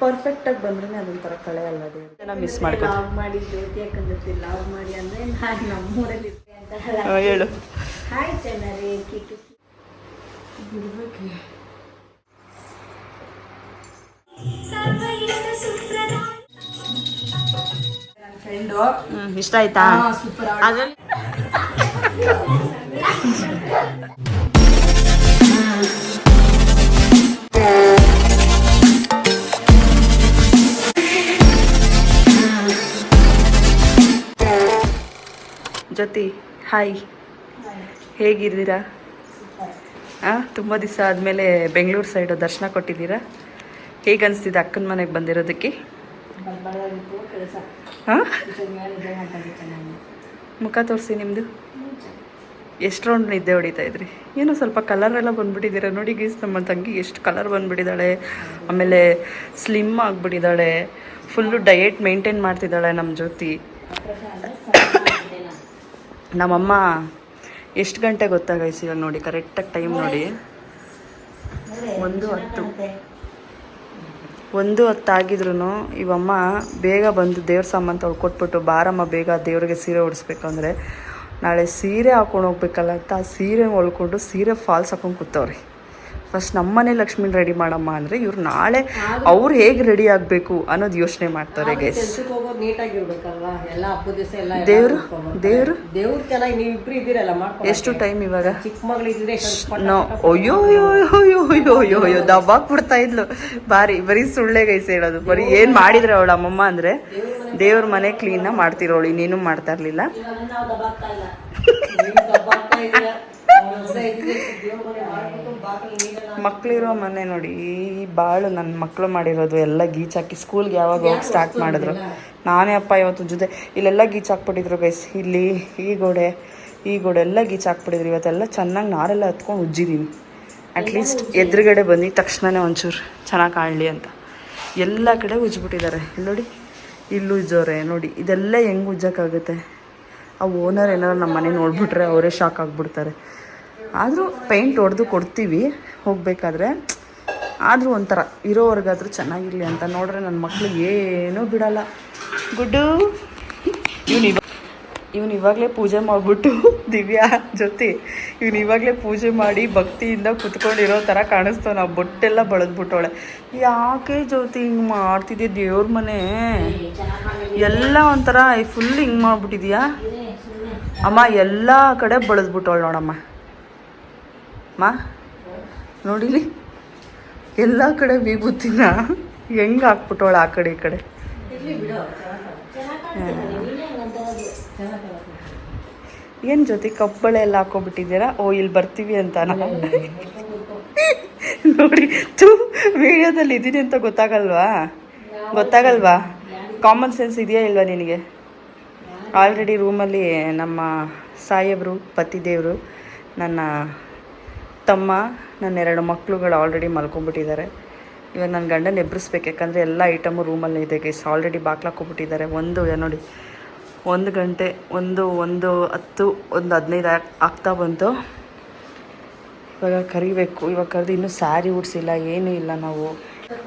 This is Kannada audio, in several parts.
ಪರ್ಫೆಕ್ಟಾಗಿ ಬಂದ್ರೆ ಅದೊಂಥರ ಕಳೆ ಅಲ್ಲ ದೇವ್ರು ಮಿಸ್ ಮಾಡಿ ಲವ್ ಮಾಡಿ ಜ್ಯೋತಿ ಹಾಕೊಂಡ್ತಿ ಲಾವ್ ಮಾಡಿ ಅಂದ್ರೆ ನಾನು ನಮ್ಮೂರಲ್ಲಿ ಅಂತ ಹೇಳು. ಹಾಯ್ ಚೆನ್ನಾರಿ ಕಿಟು ಬಿಡ್ಬೇಕು ಇಷ್ಟ ಆಯ್ತಾ? ಸೂಪರ್ ಅದ್ರಲ್ಲಿ ಜೊತೆ, ಹಾಯ್. ಹೇಗಿದ್ದೀರಾ? ಹಾಂ ತುಂಬ ದಿವಸ ಆದಮೇಲೆ ಬೆಂಗಳೂರು ಸೈಡು ದರ್ಶನ ಕೊಟ್ಟಿದ್ದೀರಾ? ಹೇಗೆ ಅನಿಸ್ತಿದೆ ಅಕ್ಕನ ಮನೆಗೆ ಬಂದಿರೋದಕ್ಕೆ? ಹಾಂ ಮುಖ ತೋರಿಸಿ ನಿಮ್ಮದು ಎಷ್ಟು ರೌಂಡ್ ನಿದ್ದೆ ಹೊಡಿತಾ ಇದ್ರಿ? ಏನೋ ಸ್ವಲ್ಪ ಕಲರ್ ಎಲ್ಲ ಬಂದ್ಬಿಟ್ಟಿದ್ದೀರಾ ನೋಡಿ ಗೀಸ್ ನಮ್ಮ ತಂಗಿ ಎಷ್ಟು ಕಲರ್ ಬಂದ್ಬಿಟ್ಟಿದ್ದಾಳೆ. ಆಮೇಲೆ ಸ್ಲಿಮ್ ಆಗಿಬಿಟ್ಟಿದ್ದಾಳೆ. ಫುಲ್ಲು ಡಯೆಟ್ ಮೇಂಟೈನ್ ಮಾಡ್ತಿದ್ದಾಳೆ ನಮ್ಮ ಜ್ಯೋತಿ. ನಮ್ಮಮ್ಮ ಎಷ್ಟು ಗಂಟೆ ಗೊತ್ತಾಗೈಸಿ ಇವಾಗ ನೋಡಿ ಕರೆಕ್ಟಾಗಿ ಟೈಮ್ ನೋಡಿ. ಒಂದು ಹತ್ತು. ಒಂದು ಹೊತ್ತಾಗಿದ್ರು ಇವಮ್ಮ ಬೇಗ ಬಂದು ದೇವ್ರ ಸಾಮಾನು ತೊಳ್ಕೊಟ್ಬಿಟ್ಟು ಕೊಟ್ಬಿಟ್ಟು, ಬಾರಮ್ಮ, ಬೇಗ ದೇವ್ರಿಗೆ ಸೀರೆ ಉಡಿಸ್ಬೇಕು ಅಂದರೆ ನಾಳೆ ಸೀರೆ ಹಾಕೊಂಡು ಹೋಗ್ಬೇಕಲ್ಲ ಅಂತ ಆ ಸೀರೆ ಹೊಲ್ಕೊಂಡು ಸೀರೆ ಫಾಲ್ಸ್ ಹಾಕೊಂಡು ಕೂತವ್ರೆ. ಫಸ್ಟ್ ನಮ್ಮನೆ ಲಕ್ಷ್ಮಿನ ರೆಡಿ ಮಾಡಮ್ಮ ಅಂದರೆ ಇವ್ರು ನಾಳೆ ಅವ್ರು ಹೇಗೆ ರೆಡಿ ಆಗಬೇಕು ಅನ್ನೋದು ಯೋಚನೆ ಮಾಡ್ತಾರೆ ಗೈಸ್ ದೇವರು? ದೇವರು? ಎಷ್ಟು ಟೈಮ್ ಇವಾಗ? ಅಯ್ಯೋ ಅಯ್ಯೋ ಅಯ್ಯೋ ಅಯ್ಯೋ ಅಯ್ಯೋ ದಬ್ಬಾಕ್ ಬಿಡ್ತಾ ಇದ್ಲು. ಬಾರಿ ಬರೀ ಸುಳ್ಳೆ ಗೈಸ್ ಹೇಳೋದು. ಬರೀ ಏನ್ ಮಾಡಿದ್ರೆ ಅವಳ ಅಮ್ಮಮ್ಮ ಅಂದ್ರೆ ದೇವ್ರ ಮನೆ ಕ್ಲೀನ್ ಮಾಡ್ತಿರೋಳು ಇನ್ನೇನು ಮಾಡ್ತಾ ಇರ್ಲಿಲ್ಲ. ಮಕ್ಳಿರೋ ಮನೆ ನೋಡಿ ಈ ಬಾಳು ನನ್ನ ಮಕ್ಕಳು ಮಾಡಿರೋದು ಎಲ್ಲ ಗೀಚ್ ಹಾಕಿ ಸ್ಕೂಲ್ಗೆ ಯಾವಾಗ ಹೋಗಿ ಸ್ಟಾರ್ಟ್ ಮಾಡಿದ್ರು? ನಾನೇ ಅಪ್ಪ ಇವತ್ತು ಜೊತೆ ಇಲ್ಲೆಲ್ಲ ಗೀಚ್ ಹಾಕ್ಬಿಟ್ಟಿದ್ರು ಗೈಸ್ ಇಲ್ಲಿ ಈ ಗೋಡೆ ಈ ಗೋಡೆ ಎಲ್ಲ ಗೀಚ್ ಹಾಕ್ಬಿಟ್ಟಿದ್ರು. ಇವತ್ತೆಲ್ಲ ಚೆನ್ನಾಗಿ ನಾರೆಲ್ಲ ಹತ್ಕೊಂಡು ಉಜ್ಜಿದೀನಿ. ಅಟ್ಲೀಸ್ಟ್ ಎದುರುಗಡೆ ಬಂದಿದ ತಕ್ಷಣನೇ ಒಂಚೂರು ಚೆನ್ನಾಗಿ ಕಾಣಲಿ ಅಂತ. ಎಲ್ಲ ಕಡೆ ಉಜ್ಜಿಬಿಟ್ಟಿದ್ದಾರೆ ಇಲ್ಲಿ ನೋಡಿ ಇಲ್ಲಿ ಉಜ್ಜೋರೆ ನೋಡಿ ಇದೆಲ್ಲ ಹೆಂಗೆ ಉಜ್ಜೋಕ್ಕಾಗುತ್ತೆ? ಆ ಓನರ್ ಏನಾರು ನಮ್ಮ ಮನೆ ನೋಡಿಬಿಟ್ರೆ ಅವರೇ ಶಾಕ್ ಆಗಿಬಿಡ್ತಾರೆ. ಆದರೂ ಪೇಂಟ್ ಹೊಡೆದು ಕೊಡ್ತೀವಿ, ಹೋಗಬೇಕಾದ್ರೆ. ಆದರೂ ಒಂಥರ ಇರೋವರೆಗಾದರೂ ಚೆನ್ನಾಗಿರಲಿ ಅಂತ ನೋಡ್ರೆ ನನ್ನ ಮಕ್ಕಳು ಏನೂ ಬಿಡಲ್ಲ. ಗುಡ್ಡು. ಇವನು ಇವ, ಇವನು ಇವಾಗಲೇ ಪೂಜೆ ಮಾಡಿಬಿಟ್ಟು ದಿವ್ಯಾ ಜೊತೆ, ಇವನು ಇವಾಗಲೇ ಪೂಜೆ ಮಾಡಿ ಭಕ್ತಿಯಿಂದ ಕುತ್ಕೊಂಡಿರೋ ಥರ ಕಾಣಿಸ್ತಾವ ನಾವು. ಬೊಟ್ಟೆಲ್ಲ ಬಳದ್ಬಿಟ್ಟವಳೆ. ಯಾಕೆ ಜ್ಯೋತಿ ಹಿಂಗೆ ಮಾಡ್ತಿದ್ದೆ ದೇವ್ರ ಮನೆ? ಎಲ್ಲ ಒಂಥರ ಫುಲ್ ಹಿಂಗೆ ಮಾಡಿಬಿಟ್ಟಿದ್ಯಾ? ಅಮ್ಮ, ಎಲ್ಲ ಕಡೆ ಬಳದ್ಬಿಟ್ಟವಳು ನೋಡಮ್ಮ. ಅಮ್ಮ ನೋಡಿಲಿ? ಎಲ್ಲ ಕಡೆ ವಿಭೂತಿನ ಹೆಂಗೆ ಹಾಕ್ಬಿಟ್ಟವಳ ಆ ಕಡೆ ಈ ಕಡೆ? ಏನು ಜೊತೆ ಕಪ್ಪಳೆ ಎಲ್ಲ ಹಾಕೋಬಿಟ್ಟಿದ್ದೀರಾ ಓ ಇಲ್ಲಿ ಬರ್ತೀವಿ ಅಂತ ನೋಡಿ ತೂ ವಿಡಿಯೋದಲ್ಲಿ ಇದ್ದೀನಿ ಅಂತ ಗೊತ್ತಾಗಲ್ವಾ? ಗೊತ್ತಾಗಲ್ವಾ? ಕಾಮನ್ ಸೆನ್ಸ್ ಇದೆಯಾ ಇಲ್ವಾ ನಿನಗೆ? ಆಲ್ರೆಡಿ ರೂಮಲ್ಲಿ ನಮ್ಮ ಸಾಹೇಬರು ಪತಿದೇವರು ನನ್ನ ತಮ್ಮ, ನನ್ನ ಎರಡು ಮಕ್ಕಳುಗಳು ಆಲ್ರೆಡಿ ಮಲ್ಕೊಂಡ್ಬಿಟ್ಟಿದ್ದಾರೆ. ಇವಾಗ ನನ್ನ ಗಂಡನ ಎಬ್ಬರಿಸ್ಬೇಕು ಯಾಕಂದರೆ ಎಲ್ಲ ಐಟಮು ರೂಮಲ್ಲಿ ಇದೆ ಗೈಸ್ ಆಲ್ರೆಡಿ ಬಾಕ್ಲಾಕೊಬಿಟ್ಟಿದ್ದಾರೆ ಒಂದು ನೋಡಿ, ಒಂದು ಗಂಟೆ, ಒಂದು ಒಂದು ಹತ್ತು, ಒಂದು ಹದಿನೈದು ಆಗ್- ಆಗ್ತಾ ಬಂತು. ಇವಾಗ ಕರಿಬೇಕು. ಇವಾಗ ಕರೆದು ಇನ್ನೂ ಸ್ಯಾರಿ ಉಡ್ಸಿಲ್ಲ, ಏನೂ ಇಲ್ಲ ನಾವು.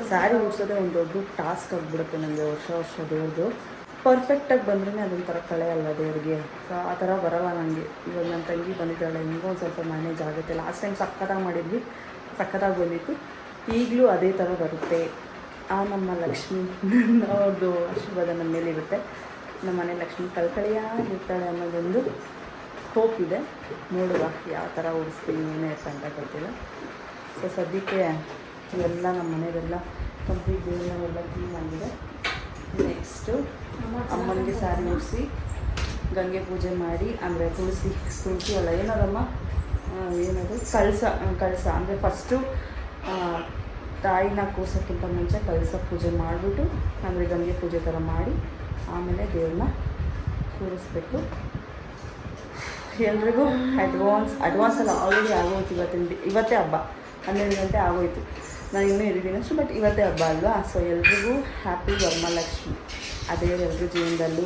ಸ್ಯಾರಿ ಉಡ್ಸೋದೇ ಒಂದು ದೊಡ್ಡ ಟಾಸ್ಕ್ ಆಗಿಬಿಡುತ್ತೆ ನನಗೆ ವರ್ಷ ವರ್ಷ ದೇವ್ರದ್ದು ಪರ್ಫೆಕ್ಟಾಗಿ ಬಂದ್ರೇ ಅದೊಂಥರ ಕಳೆ ಅಲ್ಲ ದೇವ್ರಿಗೆ? ಸೊ ಆ ಥರ ಬರಲ್ಲ ನನಗೆ ಇವಾಗ ನನ್ನ ತಂಗಿ ಬಂದಿದ್ದಾಳೆ ಹೆಂಗೋ ಒಂದು ಸ್ವಲ್ಪ ಮ್ಯಾನೇಜ್ ಆಗುತ್ತೆ. ಲಾಸ್ಟ್ ಟೈಮ್ ಸಕ್ಕತ್ತಾಗಿ ಮಾಡಿದ್ವಿ ಸಕ್ಕತ್ತಾಗಿ ಬಂದಿತ್ತು. ಈಗಲೂ ಅದೇ ಥರ ಬರುತ್ತೆ. ಆ ನಮ್ಮ ಲಕ್ಷ್ಮಿ ಅವ್ರದ್ದು ಆಶೀರ್ವಾದ ನಮ್ಮ ಮೇಲೆ ಇರುತ್ತೆ. ನಮ್ಮ ಮನೆ ಲಕ್ಷ್ಮಿ ಕಳ್ಕಳಿಯಾಗಿರ್ತಾಳೆ ಅನ್ನೋದೊಂದು ಹೋಪ್ ಇದೆ. ನೋಡುವ ಯಾವ ಥರ ಓಡಿಸ್ತೀನಿ, ಏನೇ ಇರ್ತ ಅಂತ ಗೊತ್ತಿಲ್ಲ. ಸೊ ಸದ್ಯಕ್ಕೆ ಇವೆಲ್ಲ ನಮ್ಮ ಮನೆಯದೆಲ್ಲ ಕಂಪ್ಲೀಟ್ ಎಲ್ಲ ಕ್ಲೀನ್ ಆಗಿದೆ. ನೆಕ್ಸ್ಟು ಅಮ್ಮನಿಗೆ ಸಾರಿ ಮುಗಿಸಿ ಗಂಗೆ ಪೂಜೆ ಮಾಡಿ, ಅಂದರೆ ತುಳಸಿ ತುಳಸಿ ಅಲ್ಲ, ಏನದಮ್ಮ? ಏನದು? ಕಳಸ ಕಳಸ. ಅಂದರೆ ಫಸ್ಟು ತಾಯಿನ ಕೂರ್ಸೋಕ್ಕಿಂತ ಮುಂಚೆ ಕಳಸ ಪೂಜೆ ಮಾಡಿಬಿಟ್ಟು, ಅಂದರೆ ಗಂಗೆ ಪೂಜೆ ಥರ ಮಾಡಿ, ಆಮೇಲೆ ದೇವ್ರನ್ನ ಕೂರಿಸ್ಬೇಕು. ಎಲ್ರಿಗೂ ಅಡ್ವಾನ್ಸ್ ಅಡ್ವಾನ್ಸ್ ಎಲ್ಲ ಆಲ್ರೆಡಿ ಆಗೋಯ್ತು ಇವತ್ತಿನ ಇವತ್ತೇ ಹಬ್ಬ. ಹನ್ನೆರಡು ಗಂಟೆ ಆಗೋಯ್ತು. ನಾನು ಇನ್ನೂ ಇರ್ತೀನಿ ಅಷ್ಟು ಬಟ್ ಇವತ್ತೇ ಹಬ್ಬ ಅಲ್ವಾ? ಸೊ ಎಲ್ರಿಗೂ ಹ್ಯಾಪಿ ವರಮಹಾಲಕ್ಷ್ಮಿ ಅದೇ ಎಲ್ರ ಜೀವನದಲ್ಲೂ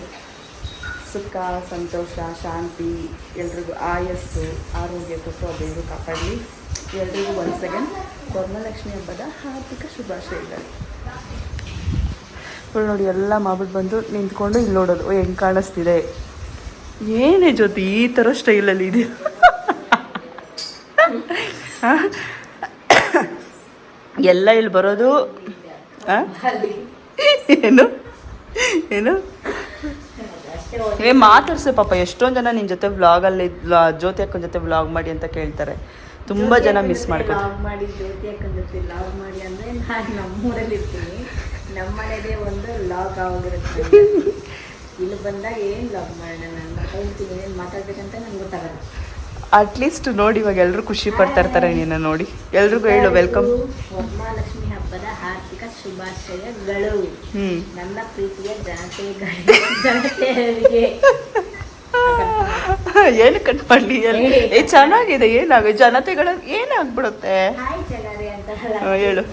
ಸುಖ, ಸಂತೋಷ, ಶಾಂತಿ, ಎಲ್ರಿಗೂ ಆಯಸ್ಸು ಆರೋಗ್ಯ ಕೊಟ್ಟು ಅದೇನು ಕಾಪಾಡಲಿ. ಎಲ್ರಿಗೂ ಒಂದು ಸೆಕೆಂಡ್ ವರಮಹಾಲಕ್ಷ್ಮಿ ಹಬ್ಬದ ಹಾರ್ದಿಕ ಶುಭಾಶಯಗಳು. ಫುಲ್ ನೋಡಿ, ಎಲ್ಲ ಮಾಡ್ಬಿಟ್ಟು ಬಂದು ನಿಂತ್ಕೊಂಡು ಇಲ್ಲಿ ನೋಡೋದು. ಓ, ಹೆಂಗೆ ಕಾಣಿಸ್ತಿದೆ. ಏನೇ ಜೊತೆ ಈ ಥರ ಸ್ಟೈಲಲ್ಲಿ ಇದೆ? ಎಲ್ಲ ಇಲ್ಲಿ ಬರೋದು? ಏನು? ಏನು? ಏ ಮಾತಾಡ್ಸು ಪಾಪ ಎಷ್ಟೊಂದು ಜನ ನಿನ್ನ ಜೊತೆ ವ್ಲಾಗಲ್ಲಿ ಜ್ಯೋತಿ ಅಕ್ಕನ ಜೊತೆ ವ್ಲಾಗ್ ಮಾಡಿ ಅಂತ ಕೇಳ್ತಾರೆ. ತುಂಬ ಜನ ಮಿಸ್ ಮಾಡ್ಕೊಂಡು ಮಾಡಿ ಜ್ಯೋತಿ ಅಕ್ಕನ ಜೊತೆ ಲಾಗ್ ಮಾಡಿ ಅಂದ್ರೆ ನಾನು ನಮ್ಮೂರಲ್ಲಿ ಇರ್ತೀನಿ. ನಮ್ಮ ಮನೆದೇ ಒಂದು ಲಾಗ್ ಆಗಿರುತ್ತೆ. ಇಲ್ಲಿ ಬಂದಾಗ ಏನು ಲಾಗ್ ಮಾಡೋಣ ನಾನು ಮಾತಾಡ್ತೀನಿ ಏನು ಮಾತಾಡ್ಬೇಕಂತ ನಂಗೆ ಗೊತ್ತಾಗಲ್ಲ. ಅಟ್ಲೀಸ್ಟ್ ನೋಡಿ ಇವಾಗ ಎಲ್ಲರೂ ಖುಷಿ ಪಡ್ತಾ ಇರ್ತಾರೆ ನಿನ್ನ ನೋಡಿ. ಎಲ್ರಿಗೂ ಹೇಳು ವೆಲ್ಕಮ್ ವರಮಹಾಲಕ್ಷ್ಮಿ ಹಬ್ಬದ ಹಾರ್ದಿಕ ಶುಭಾಶಯಗಳು. ನನ್ನ ಪ್ರೀತಿಯ ಜನತೆಗಳಿಗೆ ಏನು ಕಟ್ ಮಾಡಲಿ ಏ ಚೆನ್ನಾಗಿದೆ ಏನಾಗ ಜನತೆಗಳ ಏನಾಗ್ಬಿಡುತ್ತೆ? ಹೇಳು.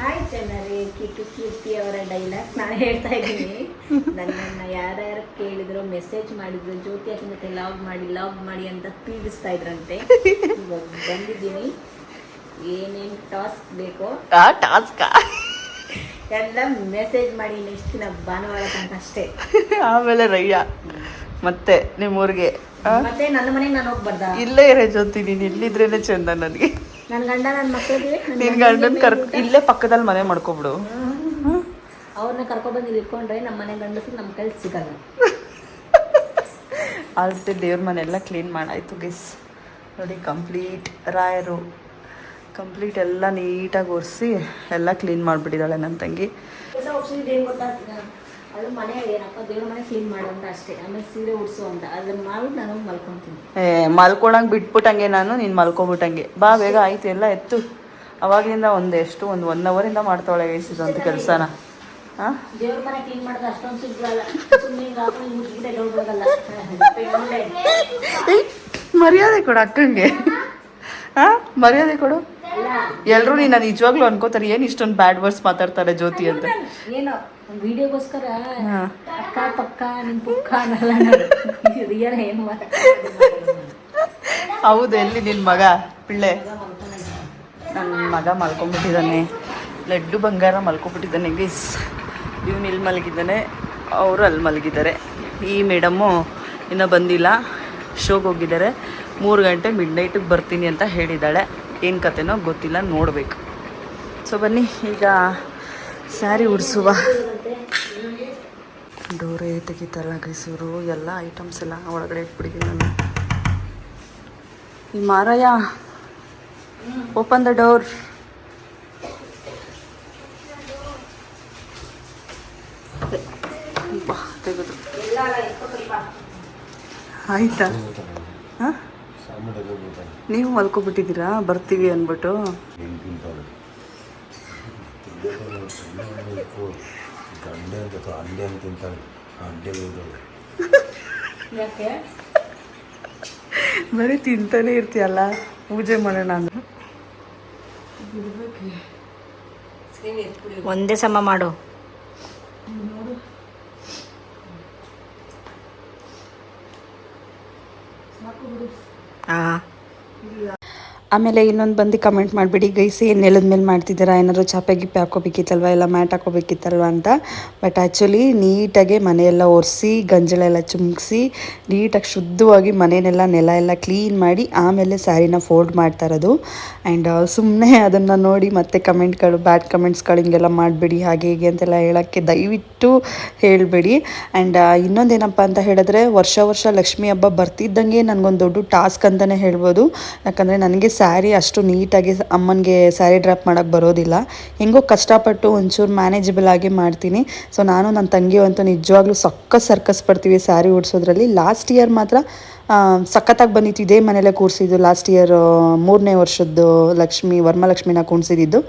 ಹಾಯ್ ಜನರೇ. ಕಿಟ್ಟು ಕೀರ್ತಿ ಅವರ ಡೈಲಾಗ್ ನಾನು ಹೇಳ್ತಾ ಇದ್ದೀನಿ. ನನ್ನನ್ನು ಯಾರ್ಯಾರು ಕೇಳಿದ್ರು ಮೆಸೇಜ್ ಮಾಡಿದ್ರು ಜ್ಯೋತಿ ಅಕ್ಕನ ಜೊತೆ ಲಾಗ್ ಮಾಡಿ ಲಾಗ್ ಮಾಡಿ ಅಂತ ಪೀಡಿಸ್ತಾ ಇದ್ರಂತೆ. ಇವಾಗ ಬಂದಿದ್ದೀನಿ. ಏನೇನು ಟಾಸ್ಕ್ ಬೇಕೋ? ಟಾಸ್ಕ್ ಎಲ್ಲ ಮೆಸೇಜ್ ಮಾಡಿ ನೆಕ್ಸ್ಟ್ ದಿನ ಭಾನುವಾರ ತನಕ ಅಷ್ಟೇ. ಆಮೇಲೆ ರಯ್ಯ ಮತ್ತೆ ನಿಮ್ಮೂರಿಗೆ? ಮತ್ತೆ ನನ್ನ ಮನೆಗೆ ನಾನು ಹೋಗ್ಬಾರ್ದ? ಇಲ್ಲೇ ಇರೋ ಜೊತೆ ನೀನು ಇಲ್ಲಿದ್ರೇನೆ ಚಂದ ನನಗೆ. ನನ್ನ ಗಂಡ ನನ್ನ ಮಕ್ಕಳಿಗೆ ನಿನ್ ಗಂಡನ್ ಕರ್ಕ ಇಲ್ಲೇ ಪಕ್ಕದಲ್ಲಿ ಮನೆ ಮಾಡ್ಕೊಬಿಡು. ಅವ್ರನ್ನ ಕರ್ಕೊಬಂದು ಇಲ್ಲಿ ಇಟ್ಕೊಂಡ್ರೆ ನಮ್ಮ ಮನೆ ಗಂಡಸರು ನಮ್ಮ ಕೈಲಿ ಸಿಗಲ್ಲ. ಆಲ್ರೆಡಿ ದೇವ್ರ ಮನೆ ಎಲ್ಲ ಕ್ಲೀನ್ ಮಾಡಾಯ್ತು ಗಿಸ್ ನೋಡಿ ಕಂಪ್ಲೀಟ್ ರಾಯರು. ಕಂಪ್ಲೀಟ್ ಎಲ್ಲ ನೀಟಾಗಿ ಒರೆಸಿ ಎಲ್ಲ ಕ್ಲೀನ್ ಮಾಡಿಬಿಟ್ಟಿದ್ದಾಳೆ ನನ್ನ ತಂಗಿ. ಅದು ಮನೆ ಏನಪ್ಪ ದೇವ್ರ ಮನೆ ಕ್ಲೀನ್ ಮಾಡು ಅಂತ ಅಷ್ಟೇ. ಆಮೇಲೆ ಸೀರೆ ಉಡ್ಸು ಅಂತ. ಅದನ್ನ ಮಾಡಿ ನಾನು ಮಲ್ಕೊಂತೀನಿ. ಏ ಮಲ್ಕೊಳಂಗೆ ಬಿಟ್ಬಿಟ್ಟಂಗೆ ನಾನು ನೀನು ಮಲ್ಕೊಬಿಟ್ಟಂಗೆ. ಬಾ ಬೇಗ ಆಯ್ತು ಎಲ್ಲ ಎತ್ತು. ಅವಾಗಿಂದ ಒಂದು ಎಷ್ಟು ಒಂದು ಒನ್ ಅವರಿಂದ ಮಾಡ್ತಾವಳೆ ಅಂತ ಕೆಲಸನ. ಹಾಂ ದೇವ್ರ ಮನೆ ಕ್ಲೀನ್ ಮಾಡೋದು ಅಷ್ಟೊಂದು ಸಿಗ್ಬಲ್ಲ ಸುಮ್ಮನೆ ಹಿಂಗೆ ಹಾಕೊಂಡು ಮುಚ್ಚಿಬಿಟ್ಟೆ ನೋಡ್ಬೋದಲ್ಲ ಮರ್ಯಾದೆ ಕೊಡು ಅಕ್ಕಂಗೆ. ಹಾಂ ಮರ್ಯಾದೆ ಕೊಡು. ಎಲ್ಲರೂ ನೀನು ನಿಜವಾಗ್ಲೂ ಅನ್ಕೋತಾರೆ ಏನು ಇಷ್ಟೊಂದು ಬ್ಯಾಡ್ ವರ್ಡ್ಸ್ ಮಾತಾಡ್ತಾರೆ ಜ್ಯೋತಿ ಅಂತ. ಏನೋ ವಿಡಿಯೋಗೋಸ್ಕರ ಅಕ್ಕ ಪಕ್ಕ ನಿಮ್ ಪುಕ್ಕ ರಿಯಲ್ ಏನು ಹೌದು ಎಲ್ಲಿ ನಿನ್ನ ಮಗ? ಪಿಳ್ಳೆ. ನನ್ನ ಮಗ ಮಲ್ಕೊಂಡ್ಬಿಟ್ಟಿದ್ದಾನೆ. ಲಡ್ಡು ಬಂಗಾರ ಮಲ್ಕೊಂಡ್ಬಿಟ್ಟಿದ್ದಾನೆ ಗೀಸ್ ಇವನು ಇಲ್ಲಿ ಮಲಗಿದ್ದಾನೆ ಅವರು ಅಲ್ಲಿ ಮಲಗಿದ್ದಾರೆ. ಈ ಮೇಡಮ್ಮು ಇನ್ನೂ ಬಂದಿಲ್ಲ. ಶೋಗೆ ಹೋಗಿದ್ದಾರೆ. ಮೂರು ಗಂಟೆ ಮಿಡ್ ನೈಟಿಗೆ ಬರ್ತೀನಿ ಅಂತ ಹೇಳಿದ್ದಾಳೆ. ಏನು ಕತೆನೋ ಗೊತ್ತಿಲ್ಲ, ನೋಡಬೇಕು. ಸೊ ಬನ್ನಿ, ಈಗ ಸ್ಯಾರಿ ಉಡಿಸುವ. ಡೋರೇ ತೆಗಿತಾರೆ ಗೈಸೂರು ಎಲ್ಲ ಐಟಮ್ಸ್ ಎಲ್ಲ ಒಳಗಡೆ ಇಟ್ಬಿಟ್ಟಿದ್ದೀನಿ ನಾನು. ಈ ಮಾರಾಯ ಓಪನ್ ದ ಡೋರ್ ತೆಗೆದು. ಆಯ್ತಾ? ಹಾಂ? ನೀವು ಮಲ್ಕೊಬಿಟ್ಟಿದ್ದೀರಾ? ಬರ್ತೀವಿ ಅಂದ್ಬಿಟ್ಟು. ಗಂಡೆ ಅಂತ ಅಂಡೆ ಅಂತ ತಿಂತಾಳೆ ಅಂಡೆ ಬರೀ ತಿಂತಾನೆ ಇರ್ತೀಯಲ್ಲ, ಪೂಜೆ ಮಾಡೋಣ ಅಂದ್ರೆ ಒಂದೇ ಸಮ ಮಾಡು. ಹಾ ಆಮೇಲೆ ಇನ್ನೊಂದು ಬಂದು ಕಮೆಂಟ್ ಮಾಡಿಬಿಡಿ, ಗೈಸಿ ನೆಲದ ಮೇಲೆ ಮಾಡ್ತಿದ್ದೀರಾ? ಏನಾದ್ರು ಚಾಪೆ ಗಿಪ್ಪೆ ಹಾಕೋಬೇಕಿತ್ತಲ್ವ ಇಲ್ಲ ಮ್ಯಾಟ್ ಹಾಕೋಬೇಕಿತ್ತಲ್ವ ಅಂತ. ಬಟ್ ಆ್ಯಕ್ಚುಲಿ ನೀಟಾಗಿ ಮನೆಯೆಲ್ಲ ಒರೆಸಿ, ಗಂಜಲೆಲ್ಲ ಚುಮ್ಕಿಸಿ ನೀಟಾಗಿ ಶುದ್ಧವಾಗಿ ಮನೆಯನ್ನೆಲ್ಲ ನೆಲ ಎಲ್ಲ ಕ್ಲೀನ್ ಮಾಡಿ ಆಮೇಲೆ ಸ್ಯಾರಿನ ಫೋಲ್ಡ್ ಮಾಡ್ತಾ ಇರೋದು. ಆ್ಯಂಡ್ ಸುಮ್ಮನೆ ಅದನ್ನು ನೋಡಿ ಮತ್ತೆ ಕಮೆಂಟ್ಗಳು ಬ್ಯಾಡ್ ಕಮೆಂಟ್ಸ್ಗಳು ಹಿಂಗೆಲ್ಲ ಮಾಡಬೇಡಿ, ಹಾಗೆ ಹೀಗೆ ಅಂತೆಲ್ಲ ಹೇಳೋಕ್ಕೆ ದಯವಿಟ್ಟು ಹೇಳಬೇಡಿ. ಆ್ಯಂಡ್ ಇನ್ನೊಂದೇನಪ್ಪ ಅಂತ ಹೇಳಿದ್ರೆ ವರ್ಷ ವರ್ಷ ಲಕ್ಷ್ಮೀ ಹಬ್ಬ ಬರ್ತಿದ್ದಂಗೆ ನನಗೊಂದು ದೊಡ್ಡ ಟಾಸ್ಕ್ ಅಂತಲೇ ಹೇಳ್ಬೋದು. ಯಾಕಂದರೆ ನನಗೆ ಸ್ಯಾರಿ ಅಷ್ಟು ನೀಟಾಗಿ ಅಮ್ಮನಿಗೆ ಸ್ಯಾರಿ ಡ್ರಾಪ್ ಮಾಡೋಕ್ಕೆ ಬರೋದಿಲ್ಲ. ಹೆಂಗೋ ಕಷ್ಟಪಟ್ಟು ಒಂಚೂರು ಮ್ಯಾನೇಜಬಲ್ ಆಗಿ ಮಾಡ್ತೀನಿ. ಸೊ ನಾನು ನನ್ನ ತಂಗಿ ಅಂತೂ ನಿಜವಾಗ್ಲೂ ಸಕ್ಕ ಸರ್ಕಸ್ ಪಡ್ತೀವಿ ಸ್ಯಾರಿ ಉಡ್ಸೋದ್ರಲ್ಲಿ. ಲಾಸ್ಟ್ ಇಯರ್ ಮಾತ್ರ ಸಖತ್ತಾಗಿ ಬಂದಿತ್ತು. ಇದೇ ಮನೇಲೆ ಕೂರಿಸಿದ್ದು. ಲಾಸ್ಟ್ ಇಯರ್ ಮೂರನೇ ವರ್ಷದ್ದು ಲಕ್ಷ್ಮಿ, ವರ್ಮಲಕ್ಷ್ಮಿನ ಕೂರಿಸಿದ್ದು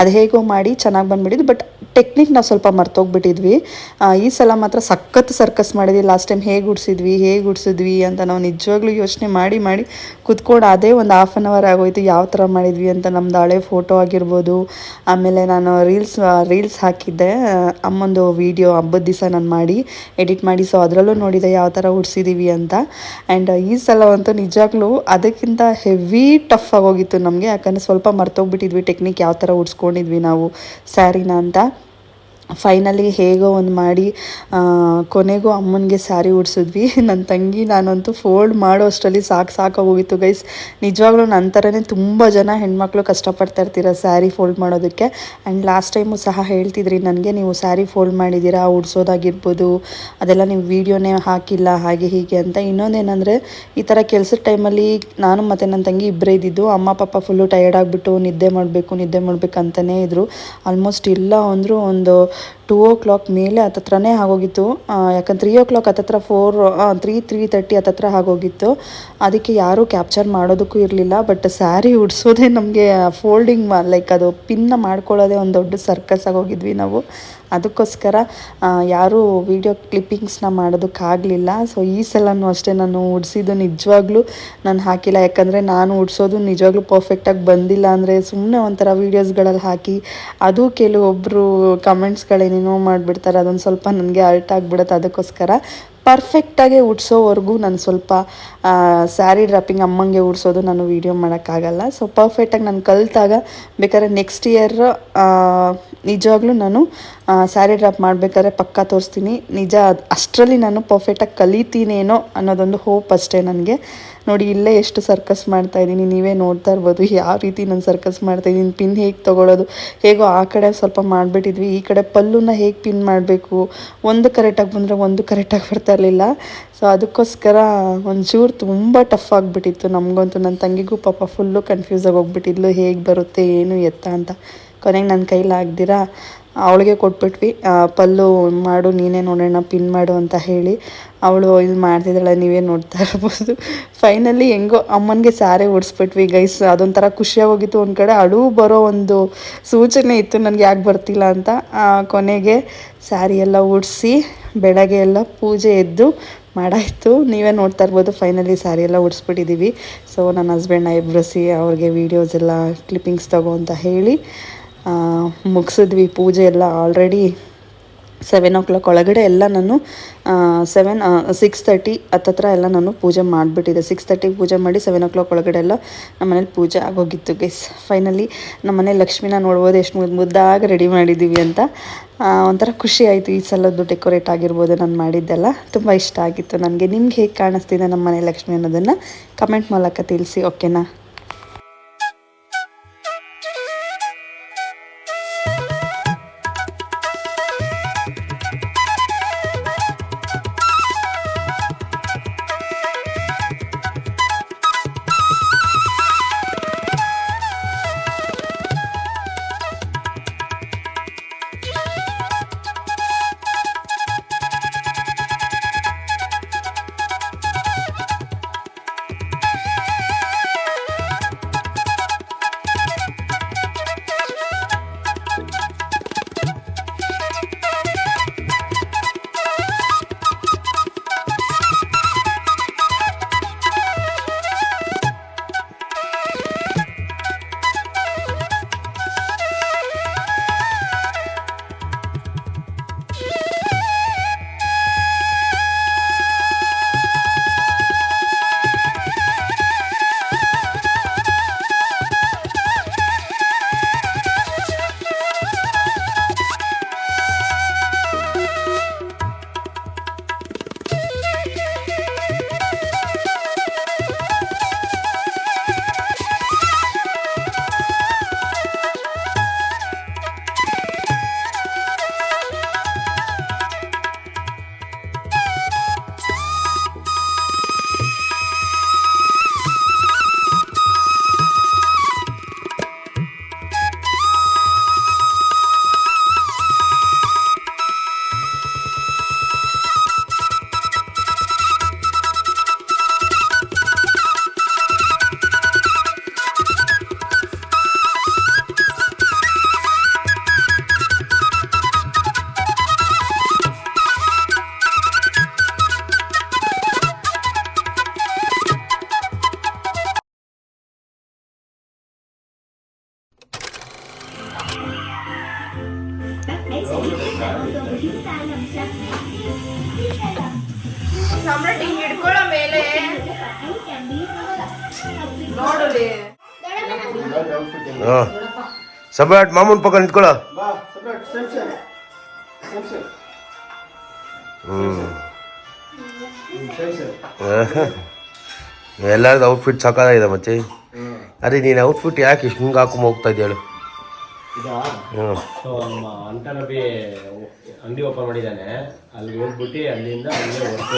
ಅದು ಹೇಗೋ ಮಾಡಿ ಚೆನ್ನಾಗಿ ಬಂದ್ಬಿಟ್ಟಿದ್ದು. ಬಟ್ ಟೆಕ್ನಿಕ್ ನಾವು ಸ್ವಲ್ಪ ಮರ್ತೋಗ್ಬಿಟ್ಟಿದ್ವಿ. ಈ ಸಲ ಮಾತ್ರ ಸಖತ್ತು ಸರ್ಕಸ್ ಮಾಡಿದ್ವಿ. ಲಾಸ್ಟ್ ಟೈಮ್ ಹೇಗೆ ಉಡ್ಸಿದ್ವಿ ಹೇಗೆ ಉಡ್ಸಿದ್ವಿ ಅಂತ ನಾವು ನಿಜವಾಗ್ಲೂ ಯೋಚನೆ ಮಾಡಿ ಮಾಡಿ ಕುತ್ಕೊಂಡು ಅದೇ ಒಂದು ಹಾಫ್ ಆನ್ ಅವರ್ ಆಗೋಯ್ತು. ಯಾವ ಥರ ಮಾಡಿದ್ವಿ ಅಂತ ನಮ್ದು ಹಳೆ ಫೋಟೋ ಆಗಿರ್ಬೋದು. ಆಮೇಲೆ ನಾನು ರೀಲ್ಸ್ ರೀಲ್ಸ್ ಹಾಕಿದ್ದೆ. ಅಮ್ಮಂದು ವೀಡಿಯೋ ಹಬ್ಬದ ದಿವಸ ನಾನು ಮಾಡಿ ಎಡಿಟ್ ಮಾಡಿ. ಸೊ ಅದರಲ್ಲೂ ನೋಡಿದೆ ಯಾವ ಥರ ಉಡ್ಸಿದ್ದೀವಿ ಅಂತ. ಆ್ಯಂಡ್ ಈ ಸಲ ಅಂತೂ ನಿಜಾಗ್ಲೂ ಅದಕ್ಕಿಂತ ಹೆವಿ ಟಫ್ ಆಗೋಗಿತ್ತು ನಮಗೆ. ಯಾಕಂದರೆ ಸ್ವಲ್ಪ ಮರ್ತೋಗ್ಬಿಟ್ಟಿದ್ವಿ ಟೆಕ್ನಿಕ್ ಯಾವ ಥರ ಉಡ್ಸ್ಕೊಂಡಿದ್ವಿ ನಾವು ಸ್ಯಾರಿನ ಅಂತ. ಫೈನಲಿ ಹೇಗೋ ಒಂದು ಮಾಡಿ ಕೊನೆಗೂ ಅಮ್ಮನಿಗೆ ಸ್ಯಾರಿ ಉಡ್ಸಿದ್ವಿ. ನನ್ನ ತಂಗಿ ನಾನಂತೂ ಫೋಲ್ಡ್ ಮಾಡೋ ಅಷ್ಟರಲ್ಲಿ ಸಾಕು ಸಾಕಾಗೋಗಿತ್ತು ಗೈಸ್. ನಿಜವಾಗ್ಲೂ ನನ್ನ ಥರನೇ ತುಂಬ ಜನ ಹೆಣ್ಮಕ್ಳು ಕಷ್ಟಪಡ್ತಾ ಇರ್ತೀರ ಸ್ಯಾರಿ ಫೋಲ್ಡ್ ಮಾಡೋದಕ್ಕೆ. ಆ್ಯಂಡ್ ಲಾಸ್ಟ್ ಟೈಮು ಸಹ ಹೇಳ್ತಿದ್ರಿ, ನನಗೆ ನೀವು ಸ್ಯಾರಿ ಫೋಲ್ಡ್ ಮಾಡಿದ್ದೀರಾ, ಉಡ್ಸೋದಾಗಿರ್ಬೋದು, ಅದೆಲ್ಲ ನೀವು ವೀಡಿಯೋನೇ ಹಾಕಿಲ್ಲ, ಹಾಗೆ ಹೀಗೆ ಅಂತ. ಇನ್ನೊಂದೇನೆಂದರೆ, ಈ ಥರ ಕೆಲಸದ ಟೈಮಲ್ಲಿ ನಾನು ಮತ್ತು ನನ್ನ ತಂಗಿ ಇಬ್ಬರೇ ಇದ್ದಿದ್ದು, ಅಮ್ಮ ಪಾಪ ಫುಲ್ಲು ಟಯರ್ಡ್ ಆಗಿಬಿಟ್ಟು ನಿದ್ದೆ ಮಾಡಬೇಕು ನಿದ್ದೆ ಮಾಡಬೇಕು ಅಂತಲೇ ಇದ್ದರು ಆಲ್ಮೋಸ್ಟ್ ಇಲ್ಲ ಅಂದರೂ ಒಂದು ಟೂ ಓ ಕ್ಲಾಕ್ ಮೇಲೆ ಹತ್ತತ್ರನೇ ಆಗೋಗಿತ್ತು. ಯಾಕಂದ್ರೆ ತ್ರೀ ಓ ಕ್ಲಾಕ್ ಹತ್ತತ್ರ ಫೋರ್ ತ್ರೀ ತ್ರೀ ತರ್ಟಿ ಹತ್ತತ್ರ ಆಗೋಗಿತ್ತು. ಅದಕ್ಕೆ ಯಾರೂ ಕ್ಯಾಪ್ಚರ್ ಮಾಡೋದಕ್ಕೂ ಇರಲಿಲ್ಲ ಬಟ್ ಸ್ಯಾರಿ ಉಡ್ಸೋದೇ ನಮಗೆ ಫೋಲ್ಡಿಂಗ್ ಲೈಕ್ ಅದು ಪಿನ್ನ ಮಾಡ್ಕೊಳ್ಳೋದೇ ಒಂದು ದೊಡ್ಡ ಸರ್ಕಸ್ ಆಗೋಗಿದ್ವಿ ನಾವು. ಅದಕ್ಕೋಸ್ಕರ ಯಾರೂ ವಿಡಿಯೋ ಕ್ಲಿಪ್ಪಿಂಗ್ಸ್ನ ಮಾಡೋದಕ್ಕಾಗಲಿಲ್ಲ. ಸೊ ಈ ಸಲನೂ ಅಷ್ಟೇ ನಾನು ಉಡ್ಸಿದ್ದು ನಿಜವಾಗ್ಲೂ ನಾನು ಹಾಕಿಲ್ಲ. ಯಾಕಂದರೆ ನಾನು ಉಡ್ಸೋದು ನಿಜವಾಗ್ಲೂ ಪರ್ಫೆಕ್ಟಾಗಿ ಬಂದಿಲ್ಲ ಅಂದರೆ ಸುಮ್ಮನೆ ಒಂಥರ ವೀಡಿಯೋಸ್ಗಳಲ್ಲಿ ಹಾಕಿ, ಅದು ಕೆಲವೊಬ್ಬರು ಕಮೆಂಟ್ಸ್ಗಳೇನೇನೋ ಮಾಡಿಬಿಡ್ತಾರೆ, ಅದೊಂದು ಸ್ವಲ್ಪ ನನಗೆ ಅರ್ಟ್ ಆಗಿಬಿಡುತ್ತೆ. ಅದಕ್ಕೋಸ್ಕರ ಪರ್ಫೆಕ್ಟಾಗೆ ಉಡ್ಸೋವರೆಗೂ ನಾನು ಸ್ವಲ್ಪ ಸ್ಯಾರಿ ಡ್ರಾಪಿಂಗ್ ಅಮ್ಮಂಗೆ ಉಡ್ಸೋದು ನಾನು ವೀಡಿಯೋ ಮಾಡೋಕ್ಕಾಗಲ್ಲ. ಸೊ ಪರ್ಫೆಕ್ಟಾಗಿ ನಾನು ಕಲಿತಾಗ ಬೇಕಾದ್ರೆ ನೆಕ್ಸ್ಟ್ ಇಯರ್ ನಿಜವಾಗ್ಲೂ ನಾನು ಸ್ಯಾರಿ ಡ್ರಾಪ್ ಮಾಡಬೇಕಾದ್ರೆ ಪಕ್ಕ ತೋರಿಸ್ತೀನಿ. ನಿಜ ಅಷ್ಟರಲ್ಲಿ ನಾನು ಪರ್ಫೆಕ್ಟಾಗಿ ಕಲಿತೀನೇನೋ ಅನ್ನೋದೊಂದು ಹೋಪ್ ಅಷ್ಟೇ ನನಗೆ. ನೋಡಿ, ಇಲ್ಲೇ ಎಷ್ಟು ಸರ್ಕಸ್ ಮಾಡ್ತಾ ಇದ್ದೀನಿ, ನೀವೇ ನೋಡ್ತಾ ಇರ್ಬೋದು ಯಾವ ರೀತಿ ನಾನು ಸರ್ಕಸ್ ಮಾಡ್ತಾ ಇದ್ದೀನಿ ಪಿನ್ ಹೇಗೆ ತೊಗೊಳೋದು, ಹೇಗೋ ಆ ಕಡೆ ಸ್ವಲ್ಪ ಮಾಡಿಬಿಟ್ಟಿದ್ವಿ, ಈ ಕಡೆ ಪಲ್ಲುನ ಹೇಗೆ ಪಿನ್ ಮಾಡಬೇಕು, ಒಂದು ಕರೆಕ್ಟಾಗಿ ಬಂದರೆ ಒಂದು ಕರೆಕ್ಟಾಗಿ ಬರ್ತಾ ಇರಲಿಲ್ಲ. ಸೊ ಅದಕ್ಕೋಸ್ಕರ ಒಂಚೂರು ತುಂಬ ಟಫ್ ಆಗಿಬಿಟ್ಟಿತ್ತು. ನಮಗಂತೂ ನನ್ನ ತಂಗಿಗೂ ಪಾಪ ಫುಲ್ಲು ಕನ್ಫ್ಯೂಸಾಗಿ ಹೋಗ್ಬಿಟ್ಟಿದ್ಲು, ಹೇಗೆ ಬರುತ್ತೆ, ಏನು ಎತ್ತ ಅಂತ. ಕೊನೆಗೆ ನನ್ನ ಕೈಲಿ ಆಗ್ದಿರಾ ಅವಳಿಗೆ ಕೊಟ್ಬಿಟ್ವಿ. ಪಲ್ಲು ಮಾಡು, ನೀನೇ ನೋಡೋಣ, ಪಿನ್ ಮಾಡು ಅಂತ ಹೇಳಿ ಅವಳು ಇದು ಮಾಡ್ತಿದ್ದಾಳೆ, ನೀವೇ ನೋಡ್ತಾ ಇರ್ಬೋದು. ಫೈನಲಿ ಹೆಂಗೋ ಅಮ್ಮನಿಗೆ ಸ್ಯಾರಿ ಓಡಿಸ್ಬಿಟ್ವಿ ಗೈಸ್. ಅದೊಂಥರ ಖುಷಿಯಾಗೋಗಿತ್ತು ಒಂದು ಕಡೆ. ಅಳು ಬರೋ ಒಂದು ಸೂಚನೆ ಇತ್ತು, ನನಗೆ ಯಾಕೆ ಬರ್ತಿಲ್ಲ ಅಂತ. ಕೊನೆಗೆ ಸ್ಯಾರಿ ಎಲ್ಲ ಉಡಿಸಿ, ಬೆಳಗ್ಗೆ ಎಲ್ಲ ಪೂಜೆ ಎದ್ದು ಮಾಡಾಯಿತು. ನೀವೇ ನೋಡ್ತಾ ಇರ್ಬೋದು, ಫೈನಲಿ ಸ್ಯಾರಿ ಎಲ್ಲ ಉಡಿಸ್ಬಿಟ್ಟಿದ್ದೀವಿ ಸೊ ನನ್ನ ಹಸ್ಬೆಂಡ್ನ ಎಬ್ರಿಸಿ ಅವ್ರಿಗೆ ವೀಡಿಯೋಸ್ ಎಲ್ಲ ಕ್ಲಿಪ್ಪಿಂಗ್ಸ್ ತಗೋ ಅಂತ ಹೇಳಿ ಮುಗಿಸಿದ್ವಿ, ಪೂಜೆ ಎಲ್ಲ ಆಲ್ರೆಡಿ ಸೆವೆನ್ ಓ ಕ್ಲಾಕ್ ಒಳಗಡೆ ಎಲ್ಲ ನಾನು ಸೆವೆನ್ ಸಿಕ್ಸ್ ತರ್ಟಿ ಹತ್ತತ್ರ ಎಲ್ಲ ನಾನು ಪೂಜೆ ಮಾಡಿಬಿಟ್ಟಿದ್ದೆ. ಸಿಕ್ಸ್ ತರ್ಟಿಗೆ ಪೂಜೆ ಮಾಡಿ ಸೆವೆನ್ ಓ ಕ್ಲಾಕ್ ಒಳಗಡೆ ಎಲ್ಲ ನಮ್ಮ ಮನೇಲಿ ಪೂಜೆ ಆಗೋಗಿತ್ತು ಗೈಸ್ ಫೈನಲಿ ನಮ್ಮ ಮನೆ ಲಕ್ಷ್ಮಿನ ನೋಡ್ಬೋದು, ಎಷ್ಟು ಮುದ್ದು ಮುದ್ದಾಗಿ ರೆಡಿ ಮಾಡಿದ್ದೀವಿ ಅಂತ. ಒಂಥರ ಖುಷಿ ಆಯಿತು ಈ ಸಲದ್ದು ಡೆಕೋರೇಟ್ ಆಗಿರ್ಬೋದು ನಾನು ಮಾಡಿದ್ದೆಲ್ಲ. ತುಂಬ ಇಷ್ಟ ಆಗಿತ್ತು ನನಗೆ. ನಿಮ್ಗೆ ಹೇಗೆ ಕಾಣಿಸ್ತಿದೆ ನಮ್ಮ ಮನೆ ಲಕ್ಷ್ಮಿ ಅನ್ನೋದನ್ನು ಕಮೆಂಟ್ ಮೂಲಕ ತಿಳಿಸಿ ಓಕೆನಾ ಮಾಮೂಲಿ ಮಾಮೂನ್ ಪಕ್ಕ ನಿಂತ್ಕೊಳ್ಳೋ. ಎಲ್ಲರದ್ದು ಔಟ್ಫಿಟ್ ಸಾಕಾಗಿದೆ ಮತ್ತೆ. ಅದೇ ನೀನು ಔಟ್ಫಿಟ್ ಯಾಕೆ ಇಷ್ಟು ಹಿಂಗೆ ಹಾಕೊಂಡ್ ಹೋಗ್ತಾ ಇದ್ದೇಳು ಇದಾ? ಹ್ಞೂ ಸೊ ನಮ್ಮ ಅಂಕನಬಿ ಅಂಗಡಿ ಓಪನ್ ಮಾಡಿದ್ದಾನೆ. ಅಲ್ಲಿ ಹೋಗ್ಬಿಟ್ಟು ಅಲ್ಲಿಂದ ಅಲ್ಲೇ ವರ್ಕ್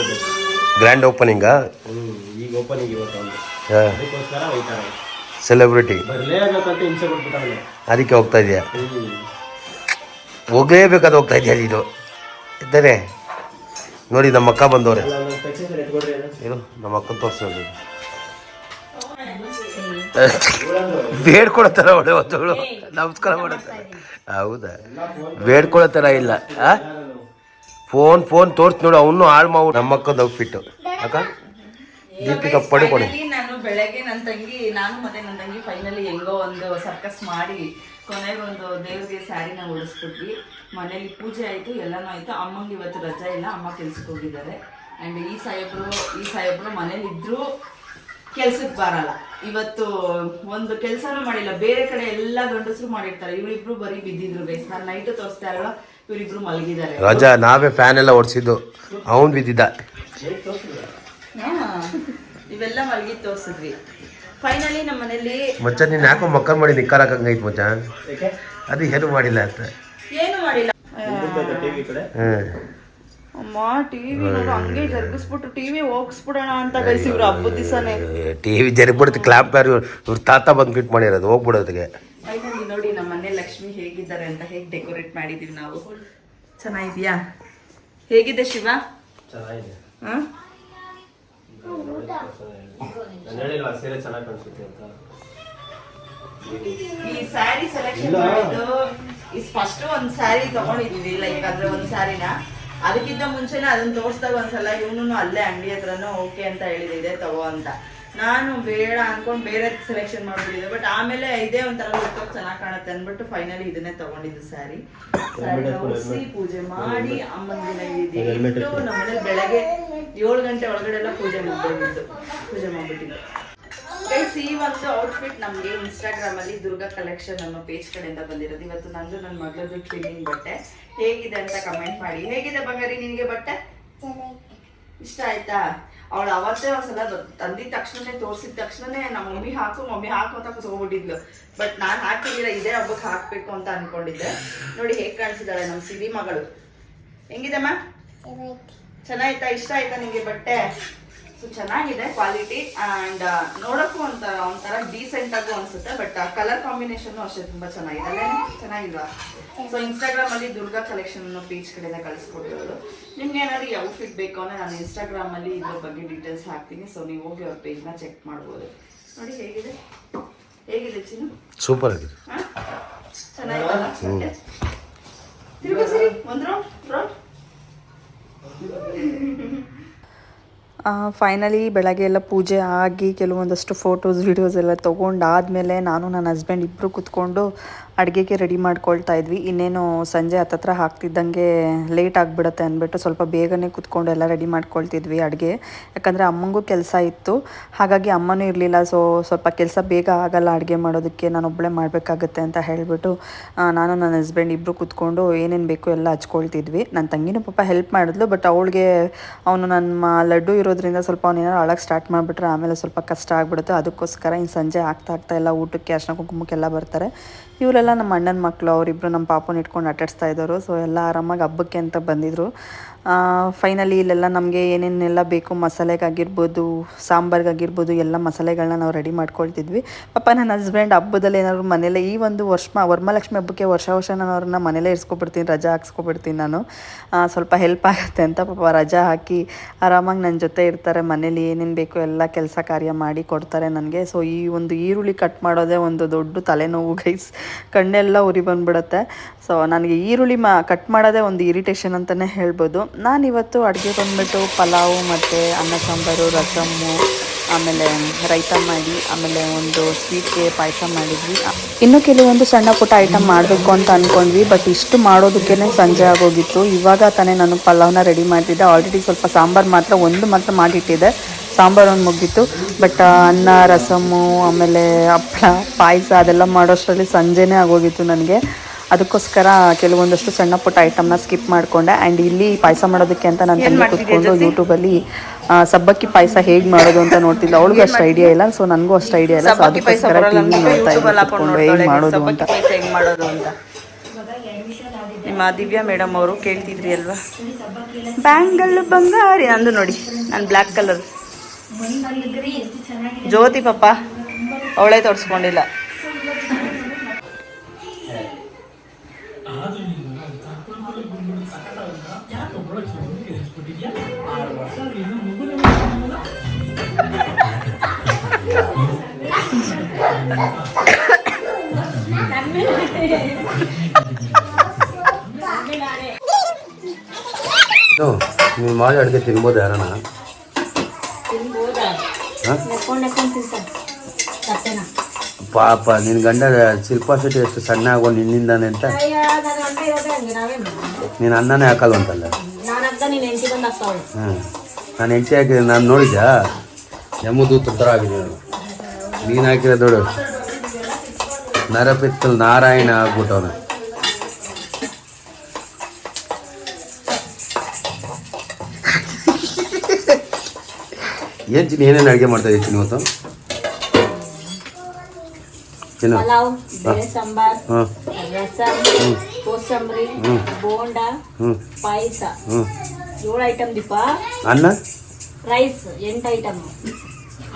ಗ್ರ್ಯಾಂಡ್ ಓಪನಿಂಗಾ ಹ್ಞೂ ಈಗ ಓಪನಿಂಗ್ ಇವತ್ತು ಹಾಂ. ಅದಕ್ಕೋಸ್ಕರ ಹೋಯ್ತಾನೆ ಸೆಲೆಬ್ರಿಟಿ ಅದಕ್ಕೆ ಹೋಗ್ತಾ ಇದೆಯಾ. ಹೋಗಲೇಬೇಕಾದ ಹೋಗ್ತಾ ಇದೆಯಾ ಇದು ಇದ್ದಾನೆ. ನೋಡಿ ನಮ್ಮ ಅಕ್ಕ ಬಂದವ್ರೆ. ಏನು ನಮ್ಮ ಅಕ್ಕನ ತೋರಿಸೋದು ಬೇಡ್ಕೊಳ್ಳೋ ಥರ ಒಳ್ಳೆ ಒಂದವಳು ನಮಸ್ಕಾರ ಮಾಡುತ್ತಾರೆ ಹೌದಾ? ಬೇಡ್ಕೊಳ್ಳೋ ಥರ ಇಲ್ಲ ಫೋನ್ ಫೋನ್ ತೋರಿಸ್ ನೋಡು ಅವನು ಹಾಳು ಮಾವು ನಮ್ಮ ಅಕ್ಕದ ಔಟ್ಫಿಟ್ ಅಕ್ಕ? ದೀಪಿಕಾ Finally ನಾನು ಬೆಳಗ್ಗೆ ನನ್ನ ತಂಗಿ ನಾನು ಮತ್ತೆ ನನ್ನ ತಂಗಿ ಫೈನಲಿ ಹೆಂಗೋ ಒಂದು ಸರ್ಕಸ್ ಮಾಡಿ ಕೊನೆಗೆ ಒಂದು ದೇವ್ರಿಗೆ ಸ್ಯಾರಿನ ಉಡಿಸ್ಬಿಟ್ವಿ. ಮನೇಲಿ ಪೂಜೆ ಆಯ್ತು ಎಲ್ಲಾನು ಆಯ್ತು. ಅಮ್ಮಂಗೆ ಇವತ್ತು ರಜಾ ಇಲ್ಲ ಅಮ್ಮ ಕೆಲ್ಸಕ್ಕೆ ಹೋಗಿದ್ದಾರೆ. ಆ್ಯಂಡ್ ಈ ಸಾಹೇಬ್ರು ಈ ಸಾಹೇಬ್ರು ಮನೇಲಿದ್ದರೂ ಇದ್ರು ಕೆಲ್ಸಕ್ಕೆ ಬರಲ್ಲ. ಇವತ್ತು ಒಂದು ಕೆಲಸನೂ ಮಾಡಿಲ್ಲ ಬೇರೆ ಕಡೆ ಎಲ್ಲ ಗಂಡಸರು ಮಾಡಿರ್ತಾರೆ. ಇವರಿಬ್ರು ಬರೀ ಬಿದ್ದಿದ್ರು ಬೇಸ್ ನಾನು ನೈಟು ತೋರಿಸ್ತಾ ಇರಲ್ಲ ಇವರಿಬ್ರು ಮಲಗಿದ್ದಾರೆ. ರಜಾ ನಾವೇ ಫ್ಯಾನ್ ಎಲ್ಲ ಓಡಿಸಿದ್ದು. ಅವನು ಬಿದ್ದಿದ್ದ. ಇವೆಲ್ಲ ಮಲಗಿ ತೋರಿಸಿದ್ವಿ. ಫೈನಲಿ ನಮ್ಮ ಮನೇಲಿ ಮಚ್ಚ ನೀನು ಯಾಕೋ ಮಕ್ಕಳು ಮಾಡಿ ನಿಕ್ಕಾರ ಹಾಕಂಗೈತೆ ಮಚ್ಚ? ಯಾಕೆ ಅದು ಏನು ಮಾಡಿಲ್ಲ ಅಂತ. ಏನು ಮಾಡಿಲ್ಲ. ಅಮ್ಮ ಟಿವಿ ನೋಡು ಹಂಗೆ ಜರುಗಿಸ್ಬಿಟ್ಟು ಟಿವಿ ಹೋಗಿಸ್ಬಿಡೋಣ ಅಂತ ಗೈಸ್ ಇವ್ರು ಹಬ್ಬದ ದಿವಸನೇ. ಟಿ ವಿ ಕ್ಲಾಪ್ ಯಾರು ಇವ್ರ ತಾತ ಬಂದು ಫಿಟ್ ಮಾಡಿರೋದು ಹೋಗ್ಬಿಡೋದಕ್ಕೆ. ಫೈನಲಿ ನೋಡಿ ನಮ್ಮ ಮನೆ ಲಕ್ಷ್ಮಿ ಹೇಗಿದ್ದಾರೆ ಅಂತ ಹೇಗೆ ಡೆಕೋರೇಟ್ ಮಾಡಿದೀವಿ ನಾವು. ಚೆನ್ನಾಗಿದ್ಯಾ? ಹೇಗಿದೆ ಶಿವ? ಚೆನ್ನಾಗಿದೆ. ಹಾ? ನಾನು ಹೇಳಿಲ್ವಾ ಸೀರೆ ಚೆನ್ನಾಗಿ ಕಾಣಿಸುತ್ತೆ ಅಂತ. ಈ ಸ್ಯಾರಿ ಸೆಲೆಕ್ಷನ್ ಮಾಡಿದ್ದು ಈ ಫಸ್ಟ್ ಒಂದ್ ಸ್ಯಾರಿ ತಗೊಂಡಿದೀವಿ ಲೈಕ್ ಅದ್ರ ಒಂದ್ ಸ್ಯಾರಿನ ಅದಕ್ಕಿಂತ ಮುಂಚೆನೆ ಅದನ್ನ ತೋರಿಸ್ದಾಗ ಒಂದ್ಸಲ ಇವನು ಅಲ್ಲೇ ಅಂಗಡಿ ಹತ್ರನೂ ಓಕೆ ಅಂತ ಹೇಳಿದಿದೆ ತಗೋ ಅಂತ. ನಾನು ಬೇಡ ಅನ್ಕೊಂಡ್ ಬೇರೆ ಸೆಲೆಕ್ಷನ್ ಮಾಡ್ಬಿಟ್ಟಿದ್ದೆ ಬಟ್ ಆಮೇಲೆ ಇದೇ ಒಂಥರ ಲುಕ್ ಚೆನ್ನಾಗಿ ಕಾಣುತ್ತೆ ಅಂದ್ಬಿಟ್ಟು ಫೈನಲಿ ಇದನ್ನೇ ತಗೊಂಡಿದ್ದು ಸ್ಯಾರಿ ಸ್ಯಾರಿ ಪೂಜೆ ಮಾಡಿ ಅಮ್ಮನ ದಿನ ಇಟ್ಟು ನಮ್ಮನೆ ಬೆಳಗ್ಗೆ ಏಳು ಗಂಟೆ ಒಳಗಡೆ ಎಲ್ಲ ಪೂಜೆ ಮಾಡ್ಬಿಟ್ಟು ಪೂಜೆ ಮಾಡ್ಬಿಟ್ಟಿದ್ದು ಗೈಸ್ ಈ ಒಂದು ಔಟ್ಫಿಟ್ ನಮಗೆ ಇನ್ಸ್ಟಾಗ್ರಾಮ್ ಅಲ್ಲಿ ದುರ್ಗಾ ಕಲೆಕ್ಷನ್ ಅನ್ನೋ ಪೇಜ್ ಕಡೆಯಿಂದ ಬಂದಿರೋದು. ಇವತ್ತು ನಂದು ನನ್ನ ಮಗಳದ್ದು ಟ್ರೈನಿಂಗ್ ಬಟ್ಟೆ. ಹೇಗಿದೆ ಅಂತ ಕಮೆಂಟ್ ಮಾಡಿ. ಹೇಗಿದೆ ಬಂಗಾರಿ, ನಿನಗೆ ಬಟ್ಟೆ? ಇಷ್ಟ ಆಯ್ತಾ? ಅವಳು ಅವತ್ತೇ ಒಂದ್ಸಲ ತಂದಿದ ತಕ್ಷಣನೇ ತೋರಿಸಿದ ತಕ್ಷಣನೇ ನಮ್ಮ ಮಮ್ಮಿ ಹಾಕು ಮಮ್ಮಿ ಹಾಕು ಅಂತ ಕುತ್ಕೊಂಡ್ಬಿಟ್ಟಿದ್ಲು ಬಟ್ ನಾನು ಹಾಕಿದಿರ ಇದೇ ಹಬ್ಬಕ್ಕೆ ಹಾಕ್ಬೇಕು ಅಂತ ಅನ್ಕೊಂಡಿದ್ದೆ. ನೋಡಿ ಹೇಗೆ ಕಾಣಿಸಿದಾಳೆ ನಮ್ಮ ಸಿರಿ ಮಗಳು. ಹೆಂಗಿದೆಮ್ಮ ಚೆನ್ನಾಯ್ತಾ ಇಷ್ಟ ಆಯ್ತಾ ನಿಮಗೆ ಬಟ್ಟೆ? ಸೊ ಚೆನ್ನಾಗಿದೆ ಕ್ವಾಲಿಟಿ ಅಂಡ್ ನೋಡೋಕ್ಕೂ ಒಂಥರ ಒಂಥರ ಡೀಸೆಂಟ್ ಆಗು ಅನ್ಸುತ್ತೆ ಬಟ್ ಕಲರ್ ಕಾಂಬಿನೇಷನ್ ಅಷ್ಟೇ ತುಂಬಾ ಚೆನ್ನಾಗಿದೆ. ಅಲ್ಲೇ ಚೆನ್ನಾಗಿಲ್ವಾ? ಸೊ ಇನ್ಸ್ಟಾಗ್ರಾಮಲ್ಲಿ ದುರ್ಗಾ ಕಲೆಕ್ಷನ್ ಅನ್ನೋ ಪೇಜ್ ಕಡೆಯಿಂದ ಕಳಿಸ್ಕೊಟ್ಟಿರೋದು. ನಿಮ್ಗೆ ಏನಾದ್ರು ಯಾವ ಫಿಟ್ ಬೇಕು ಅಂದ್ರೆ ನಾನು ಇನ್ಸ್ಟಾಗ್ರಾಮಲ್ಲಿ ಇದ್ರ ಬಗ್ಗೆ ಡೀಟೇಲ್ಸ್ ಹಾಕ್ತೀನಿ. ಸೊ ನೀವು ಹೋಗಿ ಅವ್ರ ಪೇಜ್ನ ಚೆಕ್ ಮಾಡ್ಬೋದು. ನೋಡಿ ಹೇಗಿದೆ? ಹೇಗಿದೆ ಚಿನ್ನು? ಸೂಪರ್ ಆಗಿದೆ. ಚೆನ್ನಾಗಿದೆ ತಿರುಗಿಸಿ ಒಂದು ರೌಂಡ್ ರೌಂಡ್ ಫೈನಲಿ ಬೆಳಗ್ಗೆ ಎಲ್ಲ ಪೂಜೆ ಆಗಿ ಕೆಲವೊಂದಷ್ಟು ಫೋಟೋಸ್ ವೀಡಿಯೋಸ್ ಎಲ್ಲ ತೊಗೊಂಡಾದ್ಮೇಲೆ ನಾನು ನನ್ನ ಹಸ್ಬೆಂಡ್ ಇಬ್ಬರು ಕುತ್ಕೊಂಡು ಅಡುಗೆಗೆ ರೆಡಿ ಮಾಡ್ಕೊಳ್ತಾ ಇದ್ವಿ. ಇನ್ನೇನು ಸಂಜೆ ಹತ್ತತ್ರ ಹಾಕ್ತಿದ್ದಂಗೆ ಲೇಟ್ ಆಗಿಬಿಡುತ್ತೆ ಅಂದ್ಬಿಟ್ಟು ಸ್ವಲ್ಪ ಬೇಗನೆ ಕುತ್ಕೊಂಡು ಎಲ್ಲ ರೆಡಿ ಮಾಡ್ಕೊಳ್ತಿದ್ವಿ ಅಡುಗೆ. ಯಾಕಂದರೆ ಅಮ್ಮಂಗೂ ಕೆಲಸ ಇತ್ತು. ಹಾಗಾಗಿ ಅಮ್ಮನೂ ಇರಲಿಲ್ಲ. ಸೊ ಸ್ವಲ್ಪ ಕೆಲಸ ಬೇಗ ಆಗಲ್ಲ ಅಡುಗೆ ಮಾಡೋದಕ್ಕೆ. ನಾನು ಒಬ್ಬಳೇ ಮಾಡಬೇಕಾಗತ್ತೆ ಅಂತ ಹೇಳಿಬಿಟ್ಟು ನಾನು ನನ್ನ ಹಸ್ಬೆಂಡ್ ಇಬ್ಬರು ಕುತ್ಕೊಂಡು ಏನೇನು ಬೇಕು ಎಲ್ಲ ಹಚ್ಕೊಳ್ತಿದ್ವಿ. ನನ್ನ ತಂಗಿನೂ ಪಾಪ ಹೆಲ್ಪ್ ಮಾಡಿದ್ಲು ಬಟ್ ಅವಳಿಗೆ ಅವನು ನನ್ನ ಲಡ್ಡು ಇರೋದ್ರಿಂದ ಸ್ವಲ್ಪ ಅವನೇನಾರು ಅಳಕ್ಕೆ ಸ್ಟಾರ್ಟ್ ಮಾಡಿಬಿಟ್ರೆ ಆಮೇಲೆ ಸ್ವಲ್ಪ ಕಷ್ಟ ಆಗಿಬಿಡುತ್ತೆ. ಅದಕ್ಕೋಸ್ಕರ ಇನ್ನು ಸಂಜೆ ಆಗ್ತಾ ಆಗ್ತಾ ಎಲ್ಲ ಊಟಕ್ಕೆ, ಅರ್ಶಿನ ಕುಂಕುಮಕ್ಕೆಲ್ಲ ಬರ್ತಾರೆ. ಇವರೆಲ್ಲ ನಮ್ಮ ಅಣ್ಣನ ಮಕ್ಕಳು ಅವರಿಬ್ಬರು ನಮ್ಮ ಪಾಪನ ಇಟ್ಕೊಂಡು ಆಟಾಡಿಸ್ತಾ ಇದ್ದರು. ಸೊ ಎಲ್ಲ ಆರಾಮಾಗಿ ಹಬ್ಬಕ್ಕೆ ಅಂತ ಬಂದಿದ್ದರು ಫೈನಲಿ ಇಲ್ಲೆಲ್ಲ ನಮಗೆ ಏನೇನೆಲ್ಲ ಬೇಕು, ಮಸಾಲೆಗಾಗಿರ್ಬೋದು, ಸಾಂಬಾರ್ಗಾಗಿರ್ಬೋದು, ಎಲ್ಲ ಮಸಾಲೆಗಳನ್ನ ನಾವು ರೆಡಿ ಮಾಡ್ಕೊಳ್ತಿದ್ವಿ. ಪಾಪ ನನ್ನ ಹಸ್ಬೆಂಡ್ ಹಬ್ಬದಲ್ಲಿ ಏನಾದ್ರು ಮನೇಲೆ ಈ ಒಂದು ವರ್ಷ ವರಮಹಾಲಕ್ಷ್ಮಿ ಹಬ್ಬಕ್ಕೆ ವರ್ಷ ವರ್ಷ ನಾನು ಅವ್ರನ್ನ ಮನೇಲೇ ಇರ್ಸ್ಕೊಬಿಡ್ತೀನಿ, ರಜಾ ಹಾಕ್ಸ್ಕೊಬಿಡ್ತೀನಿ ನಾನು. ಸ್ವಲ್ಪ ಹೆಲ್ಪ್ ಆಗುತ್ತೆ ಅಂತ ಪಾಪ ರಜಾ ಹಾಕಿ ಆರಾಮಾಗಿ ನನ್ನ ಜೊತೆ ಇರ್ತಾರೆ, ಮನೇಲಿ ಏನೇನು ಬೇಕು ಎಲ್ಲ ಕೆಲಸ ಕಾರ್ಯ ಮಾಡಿ ಕೊಡ್ತಾರೆ ನನಗೆ. ಸೊ ಈ ಒಂದು ಈರುಳ್ಳಿ ಕಟ್ ಮಾಡೋದೇ ಒಂದು ದೊಡ್ಡ ತಲೆನೋವು ಗೈಸ್ ಕಣ್ಣೆಲ್ಲ ಉರಿ ಬಂದ್ಬಿಡುತ್ತೆ. ಸೊ ನನಗೆ ಈರುಳ್ಳಿ ಮಾ ಕಟ್ ಮಾಡೋದೇ ಒಂದು ಇರಿಟೇಷನ್ ಅಂತಲೇ ಹೇಳ್ಬೋದು. ನಾನಿವತ್ತು ಅಡುಗೆ ಬಂದುಬಿಟ್ಟು ಪಲಾವು ಮತ್ತು ಅನ್ನ ಸಾಂಬಾರು ರಸಮ್ಮು ಆಮೇಲೆ ರೈತ ಮಾಡಿ, ಆಮೇಲೆ ಒಂದು ಸ್ವೀಟ್ಗೆ ಪಾಯಸ ಮಾಡಿದ್ವಿ. ಇನ್ನು ಕೆಲವೊಂದು ಸಣ್ಣ ಪುಟ್ಟ ಐಟಮ್ ಮಾಡಬೇಕು ಅಂತ ಅಂದ್ಕೊಂಡ್ವಿ ಬಟ್ ಇಷ್ಟು ಮಾಡೋದಕ್ಕೇ ಸಂಜೆ ಆಗೋಗಿತ್ತು. ಇವಾಗ ತಾನೇ ನಾನು ಪಲಾವ್ನ ರೆಡಿ ಮಾಡ್ತಿದ್ದೆ. ಆಲ್ರೆಡಿ ಸ್ವಲ್ಪ ಸಾಂಬಾರು ಮಾತ್ರ, ಒಂದು ಮಾತ್ರ ಮಾಡಿಟ್ಟಿದ್ದೆ. ಸಾಂಬಾರು ಒಂದು ಮುಗೀತು. ಬಟ್ ಅನ್ನ ರಸಮ್ಮು ಆಮೇಲೆ ಹಪ್ಪಳ ಪಾಯಸ ಅದೆಲ್ಲ ಮಾಡೋಷ್ಟರಲ್ಲಿ ಸಂಜೆನೇ ಆಗೋಗಿತ್ತು ನನಗೆ. ಅದಕ್ಕೋಸ್ಕರ ಕೆಲವೊಂದಷ್ಟು ಸಣ್ಣ ಪುಟ್ಟ ಐಟಮ್ನ ಸ್ಕಿಪ್ ಮಾಡಿಕೊಂಡೆ. ಆ್ಯಂಡ್ ಇಲ್ಲಿ ಪಾಯಸ ಮಾಡೋದಕ್ಕೆ ಅಂತ ನಾನು ತಂದು ಕೂತ್ಕೊಂಡು ಯೂಟ್ಯೂಬಲ್ಲಿ ಸಬ್ಬಕ್ಕಿ ಪಾಯಸ ಹೇಗೆ ಮಾಡೋದು ಅಂತ ನೋಡ್ತಿದ್ದೆ ಅವಳಿಗೂ ಅಷ್ಟು ಐಡಿಯಾ ಇಲ್ಲ. ಸೊ ನನಗೂ ಅಷ್ಟು ಐಡಿಯಾ ಇಲ್ಲ. ಸೊ ಅದಕ್ಕೋಸ್ಕರ ಟಿವಿ ನೋಡ್ತಾ ಇದ್ದೆ ಕೂತ್ಕೊಂಡು ಹೇಗೆ ಮಾಡೋದು ಅಂತ. ಹೇಗೆ ಮಾಡೋದು ಅಂತ. ನಿಮ್ಮ ದಿವ್ಯಾ ಮೇಡಮ್ ಅವರು ಕೇಳ್ತಿದ್ರಿ ಅಲ್ವಾ? ಬ್ಯಾಂಗಲ್ ಬಂಗಾರಿ ನಂದು ನೋಡಿ. ನಾನು ಬ್ಲ್ಯಾಕ್ ಕಲರ್. ಜ್ಯೋತಿ ಪಾಪ ಅವಳೇ ತೋರಿಸ್ಕೊಂಡಿಲ್ಲ. ನೀವು ಮಾಡಿ ಅಡುಗೆ ತಿನ್ಬೋದು ಯಾರನ ತಿನ್ಬೋದಾ ಹಾಂ ನೆಕ್ಕೊಂಡು ನೆಕ್ಕೊಂಡು ತಿಂತಾರೆ ತಪ್ಪೇನಾ ಪಾಪ ನಿನ್ನ ಗಂಡ ಶಿಲ್ಪಾ ಶೆಟ್ಟಿ ಎಷ್ಟು ಸಣ್ಣ ಆಗೋ ನಿನ್ನಿಂದಾನೆ ಅಂತ. ನೀನು ಅನ್ನನೇ ಹಾಕಲ್ವಂತಲ್ಲ? ನೀನು ಹ್ಞೂ ನಾನು ಹೆಂಚಿ ಹಾಕಿದೆ ನಾನು ನೋಡಿದ್ಯಾ? ಯಮದೂತ ಥರ ಆಗಿದೆ ನೀನು ಹಾಕಿದ ದೊಡ್ಡ ನರಪಿತ್ತಲ್ ನಾರಾಯಣ ಆಗ್ಬಿಟ್ಟವನ. ಏನು ಚಿನ್ನ ಏನೇನು ಅಡುಗೆ ಮಾಡ್ತಾ ಇದ್ದೀನಿ ಇವತ್ತು ಪಲಾವ್ ಬೇಳೆ ಸಾಂಬಾರ್ ರಸಂ ಕೋಸಂಬರಿ ಬೋಂಡ ಪಾಯಸ. ಏಳು ಐಟಮ್ ದೀಪ. ಅನ್ನ? ರೈಸ್ ಎಂಟು ಐಟಮ್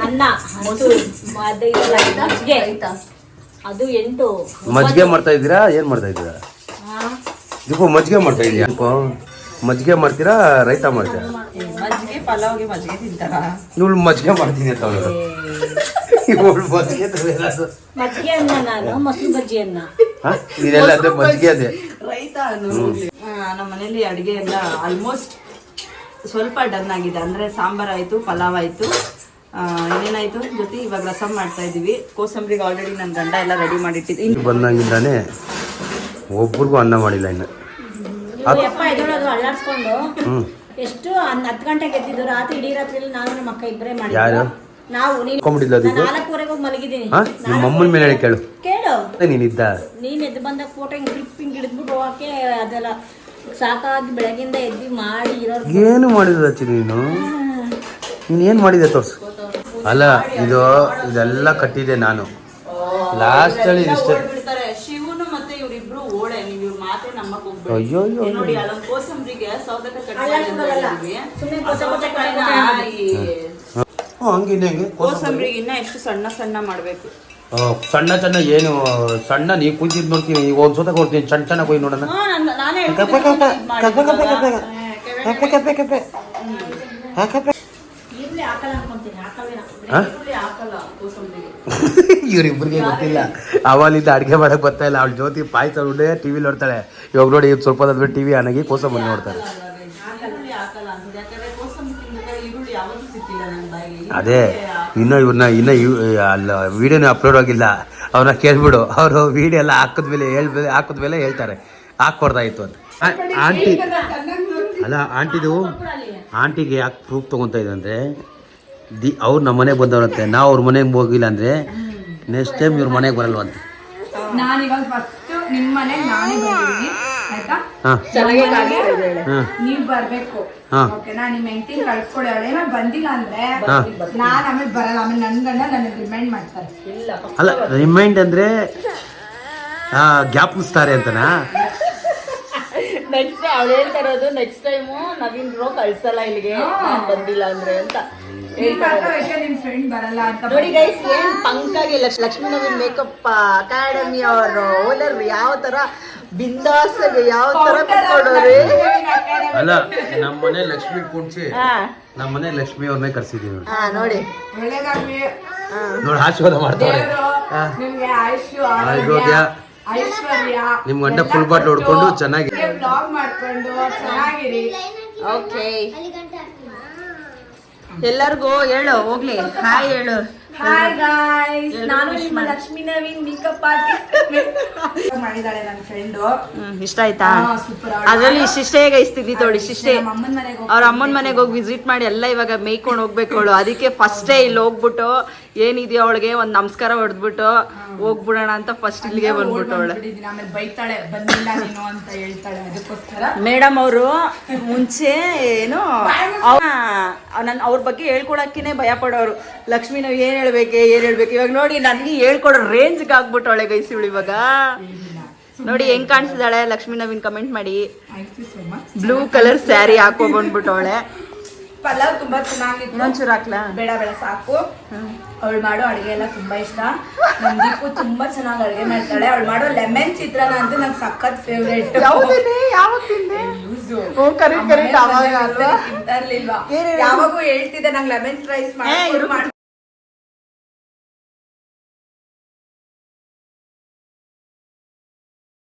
ಅನ್ನ ಮಜ್ಜಿಗೆ. ಅದು ಎಂಟು. ಮಜ್ಜಿಗೆ ಮಾಡ್ತಾ ಇದ್ದೀರಾ? ಏನು ಮಾಡ್ತಾ ಇದ್ದೀರಾ? ದೀಪ ಮಜ್ಜಿಗೆ ಮಾಡ್ತಾ ಇದೀಯಾ ಮಜ್ಜಿಗೆ ಮಾಡ್ತೀರಾ ರೈತ ಮಾಡ್ತೀರಾ ಮಜ್ಜಿಗೆ ಪಲಾವ್ಗೆ ಮಜ್ಜಿಗೆ ತಿಂತಾರ? ಇವಳು ಮಜ್ಜಿಗೆ ಮಾಡ್ತೀನಿ ಅಂತ ಇವಳು ಮಜ್ಜಿಗೆ. ಮಜ್ಜಿಗೆ ಅನ್ನ ನಾನು ಮೊಸರು ಬಜ್ಜಿ ಅನ್ನ. ಹಾ? ಇದೆಲ್ಲ ಅದೇ ಮಜ್ಜಿಗೆ ಅದೇ. ರೈತ ನಮ್ಮ ಮನೇಲಿ ಅಡುಗೆ ಎಲ್ಲ ಆಲ್ಮೋಸ್ಟ್ ಸ್ವಲ್ಪ ಡನ್ ಆಗಿದೆ. ಅಂದ್ರೆ ಸಾಂಬಾರ್ ಆಯಿತು ಪಲಾವ್ ಆಯಿತು. ಏನೇನಾಯ್ತು ಜೊತೆ ಇವಾಗ ರಸಂ ಮಾಡ್ತಾ ಇದ್ದೀವಿ ಕೋಸಂಬರಿಗೆ ಆಲ್ರೆಡಿ ನನ್ನ ಗಂಡ ಎಲ್ಲ ರೆಡಿ ಮಾಡಿಟ್ಟಿದ್ದೀನಿ ಇಲ್ಲಿ ಬಂದಾಗಿಂದಾನೆ ಒಬ್ರಿಗೂ ಅನ್ನ ಮಾಡಿಲ್ಲ ಇನ್ನು. ಯಪ್ಪ ಅಳ್ಳಾಡ್ಸ್ಕೊಂಡು. ಎಷ್ಟು ಹತ್ತು ಗಂಟೆಗೆ ಎದ್ದಿದ್ದು? ರಾತ್ರಿ ಇಡೀ ರಾತ್ರಿ ನಾನು ನಮ್ಮ ಅಕ್ಕ ಇಬ್ಬರೇ ಯಾರು? ನಾವು ನೀನು ನಾನು ಅದಕ್ಕೆ ನಾಲ್ಕೂವರೆಗೆ ಹೋಗಿ ಮಲಗಿದ್ದೀನಿ. ಹಾಂ? ನಿಮ್ಮ ಅಮ್ಮನ ಮೇಲೆ ಹೇಳಿ ಕೇಳು. ಕೇಳು. ನೀನಿದ್ದ ನೀನು ಎದ್ದು ಬಂದಾಗ ಫೋಟೋ ಹಿಂಗ್ ಹಿಂಗ್ ಹಿಡಿದ್ಬಿಟ್ಟು ಹೋಗಕ್ಕೆ ಅದೆಲ್ಲ ಸಾಕಾಗಿ ಬೆಳಗಿಂದ ಎದ್ದು ಮಾಡಿ ಇರೋರು ಏನು ಮಾಡಿದ ಅಚ್ಚಿ ನೀನು? ನೀನು ಏನು ಮಾಡಿದೆ ತೋರ್ಸು. ಅಲ್ಲ ಇದು ಇದೆಲ್ಲ ಕಟ್ಟಿದೆ ನಾನು. ಲಾಸ್ಟಲ್ಲಿ ಅಲ್ಲಿ ಬಿಡ್ತಾರೆ ಶಿವನು ಮತ್ತೆ ಇವರಿಬ್ರು ಓಳೆ. ನೀವು ಇವ್ರ ಮಾತೇ ನಮ್ಮಕ್ ಹೋಗ್ಬೇಡಿ. ಅಯ್ಯೋ ಅಯ್ಯೋ ನೋಡಿ ಅಲ್ಲೊಂದು ಕೋಸಂಬರಿಗೆ. ಕೊಚ್ಚ ಕೊಚ್ಚ ಹ್ಞೂ ಹಂಗಿದೆ ಹಂಗೆ? ಕೋಸಂಬರಿಗೆ ಇನ್ನ ಎಷ್ಟು ಸಣ್ಣ ಸಣ್ಣ ಮಾಡ್ಬೇಕು. ಆ, ಸಣ್ಣ ಸಣ್ಣ ಏನು ಸಣ್ಣ ನೀ ಕುಂತಿದ್ ನೋಡ್ತೀನಿ ಈಗ ಒಂದು ಸತ ಕೊಡ್ತೀನಿ ಸಣ್ಣ ಸಣ್ಣ ಕೊಯ್ ನೋಡೋಣ. ಕಪ್ಪೆ ಕಪ್ಪೆ ಕಪ್ಪೆ ಕಪ್ಪೆ ಕಪ್ಪೆ ಕಪ್ಪೆ ಕಪ್ಪೆ ಹಾ, ಕಪ್ಪೆ. ಇವ್ರಿಬ್ರಿಗೆ ಗೊತ್ತಿಲ್ಲ. ಅವಳಿಂದ ಅಡುಗೆ ಮಾಡಕ್ ಬರ್ತಾ ಇಲ್ಲ. ಅವಳು ಜ್ಯೋತಿ ಪಾಯ್ಸ ಉಂಡೆ ಟಿವಿ ನೋಡ್ತಾಳೆ. ಇವಾಗ ನೋಡಿ ಸ್ವಲ್ಪ ಟಿವಿ ಅನಗಿ ಕೋಸಂಬರಿ ನೋಡ್ತಾಳೆ ಈರುಳ್ಳಿ ಹಾಕಲ್ಲ ಅಂತ ಯಾಕಂದ್ರೆ ಕೋಸಂಬರಿ ತಿಂದಾಗ ಈರುಳ್ಳಿ ಯಾವತ್ತೂ ಸಿಕ್ಕಿಲ್ಲ ನನ್ನ ಬಾಯಿಗೆ ಅದೇ ಇನ್ನೂ ಇವ್ರನ್ನ ಇನ್ನೂ ಇವ್ ಅಲ್ಲ ವಿಡಿಯೋನೇ ಅಪ್ಲೋಡ್ ಆಗಿಲ್ಲ. ಅವ್ರನ್ನ ಕೇಳ್ಬಿಡು. ಅವರು ವಿಡಿಯೋ ಎಲ್ಲ ಹಾಕಿದ್ಮೇಲೆ ಹೇಳ್ಬೇಕು ಹಾಕಿದ್ಮೇಲೆ ಹೇಳ್ತಾರೆ. ಹಾಕೊಡ್ದಾಯ್ತು ಅಂತ. ಆಂಟಿ ಅಲ್ಲ ಆಂಟಿದು ಆಂಟಿಗೆ ಯಾಕೆ ಪ್ರೂಫ್ ತೊಗೊತಾ ಇದೆ ಅಂದರೆ ದಿ ಅವ್ರು ನಮ್ಮ ಮನೆಗೆ ಬಂದವರಂತೆ. ನಾವು ಅವ್ರ ಮನೆಗೆ ಹೋಗಿಲ್ಲ ಅಂದರೆ ನೆಕ್ಸ್ಟ್ ಟೈಮ್ ಇವ್ರ ಮನೆಗೆ ಬರಲ್ವಂತೆ ನಾನಿವಾಗ ಫಸ್ಟ್ ನಿಮ್ಮ ಮನೆಗೆ ನಾನೇ ಬಂದಿದ್ದೀನಿ. ಆಯ್ತಾ? ಹಾಂ. ಹಾಂ ನೀವು ಬರಬೇಕು. ಹಾಂ ಓಕೆನಾ ನಿಮ್ ಹೆಂಡತಿ ಕಳ್ಸ್ಕೊಡಿ ಅವಳೇನ ಬಂದಿಲ್ಲ ಅಂದ್ರೆ. ನಾನ್ ಆಮೇಲೆ ಬರಲ್ಲ. ಆಮೇಲೆ ನನ್ ಗಂಡ ನನಗೆ ರಿಮೈಂಡ್ ಮಾಡ್ತಾರೆ. ಅಲ್ಲ ರಿಮೈಂಡ್ ಅಂದ್ರೆ ಜ್ಞಾಪಿಸ್ತಾರೆ ಅಂತನಾ? ನೆಕ್ಸ್ಟ್ ಅವಳು ಹೇಳ್ತಾ ಇರೋದು ನೆಕ್ಸ್ಟ್ ಟೈಮು ನವೀನ್ ಬ್ರೋ ಕಳ್ಸಲ್ಲ ಇಲ್ಲಿಗೆ. ನಾನ್ ಬಂದಿಲ್ಲ ಅಂದ್ರೆ ಅಂತ. ವಿಷಯ ನಿಮ್ ಫ್ರೆಂಡ್ ಬರಲ್ಲ ಅಂತ ನೋಡಿ ಗೈಸ್ ಏನ್ ಪಂಕಾಗಿ ಲಕ್ಷ ಲಕ್ಷ್ಮೀ ನವೀನ್ ಮೇಕಪ್ ಅಕಾಡೆಮಿ ಅವರು ಓನರ್ ಯಾವ ತರ ಬಿಂದಾಸ್ ಯಾವ ತರ ಕೊಡೋರಿ ಅಲ್ಲ ನಮ್ಮ ಮನೆ ಲಕ್ಷ್ಮಿ ಕುಂಚಿ ನಮ್ಮ ಮನೆ ಲಕ್ಷ್ಮಿ ಅವ್ರನ್ನೇ ಕರ್ಸಿದೀವಿ ನೋಡಿ. ಹಾ ನೋಡಿ. ಒಳ್ಳೇದಾಗ್ಲಿ. ನೋಡಿ ಆಶೀರ್ವಾದ ಮಾಡ್ತಾರೆ. ನಿಮ್ಗೆ ಆಯುಷ್ ಆರೋಗ್ಯ ಐಶ್ವರ್ಯ. ನಿಮ್ ಗಂಡ ಫುಲ್ ಬಾಟ್ಲ್ ಹೊಡ್ಕೊಂಡು ಚೆನ್ನಾಗಿ ಬ್ಲಾಗ್ ಮಾಡ್ಕೊಂಡು ಚೆನ್ನಾಗಿರಿ. ಓಕೆ ಎಲ್ಲರಿಗೂ ಹೇಳು ಹೋಗ್ಲಿ. ಹಾಯ್ ಹೇಳು. ಹಾಯ್ ಗಾಯ್ಸ್ ನಾನು ನಿಮ್ಮ ಲಕ್ಷ್ಮೀ ನವೀನ್ ಮೇಕಪ್ ಆರ್ಟಿಸ್ಟ್ ಮಾಡಿದಾಳೆ ನನ್ನ ಫ್ರೆಂಡ್ ಹ್ಮ್ ಇಷ್ಟ ಆಯ್ತಾ? ಸೂಪರ್ ಅದ್ರಲ್ಲಿ ಇಷ್ಟಿಷ್ಟೇ ಗೈಸ್ತಿದ್ದಿ ತೋಡಿ ಇಷ್ಟಿಷ್ಟೇ ಅಮ್ಮನ ಮನೆಗೆ ಅವ್ರ ಅಮ್ಮನ ಮನೆಗೆ ಹೋಗಿ ವಿಸಿಟ್ ಮಾಡಿ ಎಲ್ಲ ಇವಾಗ ಮೇಯ್ಕೊಂಡು ಹೋಗ್ಬೇಕು ಅವಳು. ಅದಕ್ಕೆ ಫಸ್ಟೇ ಇಲ್ಲಿ ಹೋಗ್ಬಿಟ್ಟು ಏನಿದೆಯೋ ಅವಳಿಗೆ? ಒಂದು ನಮಸ್ಕಾರ ಹೊಡೆದ್ಬಿಟ್ಟು ಹೋಗ್ಬಿಡೋಣ ಅಂತ ಫಸ್ಟ್ ಇಲ್ಲಿಗೆ ಬಂದ್ಬಿಟ್ಟು ಅವಳೆ. ಬೈತಾಳೆ ಬಂದಿಲ್ಲ ನೀನು ಅಂತ ಹೇಳ್ತಾಳೆ ಅದಕ್ಕೋಸ್ಕರ. ಮೇಡಮ್ ಅವರು ಮುಂಚೆ ಏನು ನನ್ ಅವ್ರ ಬಗ್ಗೆ ಹೇಳ್ಕೊಳಕ್ಕೇನೆ ಭಯ ಪಡೋರು. ಲಕ್ಷ್ಮಿ ನಾವು ಏನ್ ಹೇಳ್ಬೇಕು ಏನ್ ಹೇಳ್ಬೇಕು? ಇವಾಗ ನೋಡಿ ನನ್ಗೆ ಹೇಳ್ಕೊಡೋ ರೇಂಜ್ಗೆ ಆಗ್ಬಿಟ್ಟವಳೆ ಗೈಸಿ ಇವಳು ಇವಾಗ. ನೋಡಿ ಹೆಂಗ್ ಕಾಣಿಸಿದಾಳೆ ಲಕ್ಷ್ಮಿ ನವೀನ್ ಕಮೆಂಟ್ ಮಾಡಿ. ಬ್ಲೂ ಕಲರ್ ಸ್ಯಾರಿ ಹಾಕೋ ಬಂದ್ಬಿಟ್ಟವಳೆ ಪಲಾವ್ ತುಂಬಾ ಚೆನ್ನಾಗಿತ್ತು. ಒಂಚೂರು ಹಾಕ್ಲಾ? ಬೇಡ ಬೇಡ ಸಾಕು. ಅವಳು ಮಾಡೋ ಅಡುಗೆ ಎಲ್ಲ ತುಂಬಾ ಇಷ್ಟ. ನಮ್ ದೀಪು ತುಂಬಾ ಚೆನ್ನಾಗಿ ಅಡುಗೆ ಮಾಡ್ತಾಳೆ. ಅವಳು ಮಾಡೋ ಲೆಮನ್ ಚಿತ್ರಾನ್ನ ಅಂತ ನಂಗೆ ಸಖತ್ ಫೇವ್ರೇಟ್ ಯಾವಾಗೂ ಹೇಳ್ತಿದ್ದೆ ನಂಗೆ ಲೆಮನ್ ರೈಸ್ ಮಾಡಿ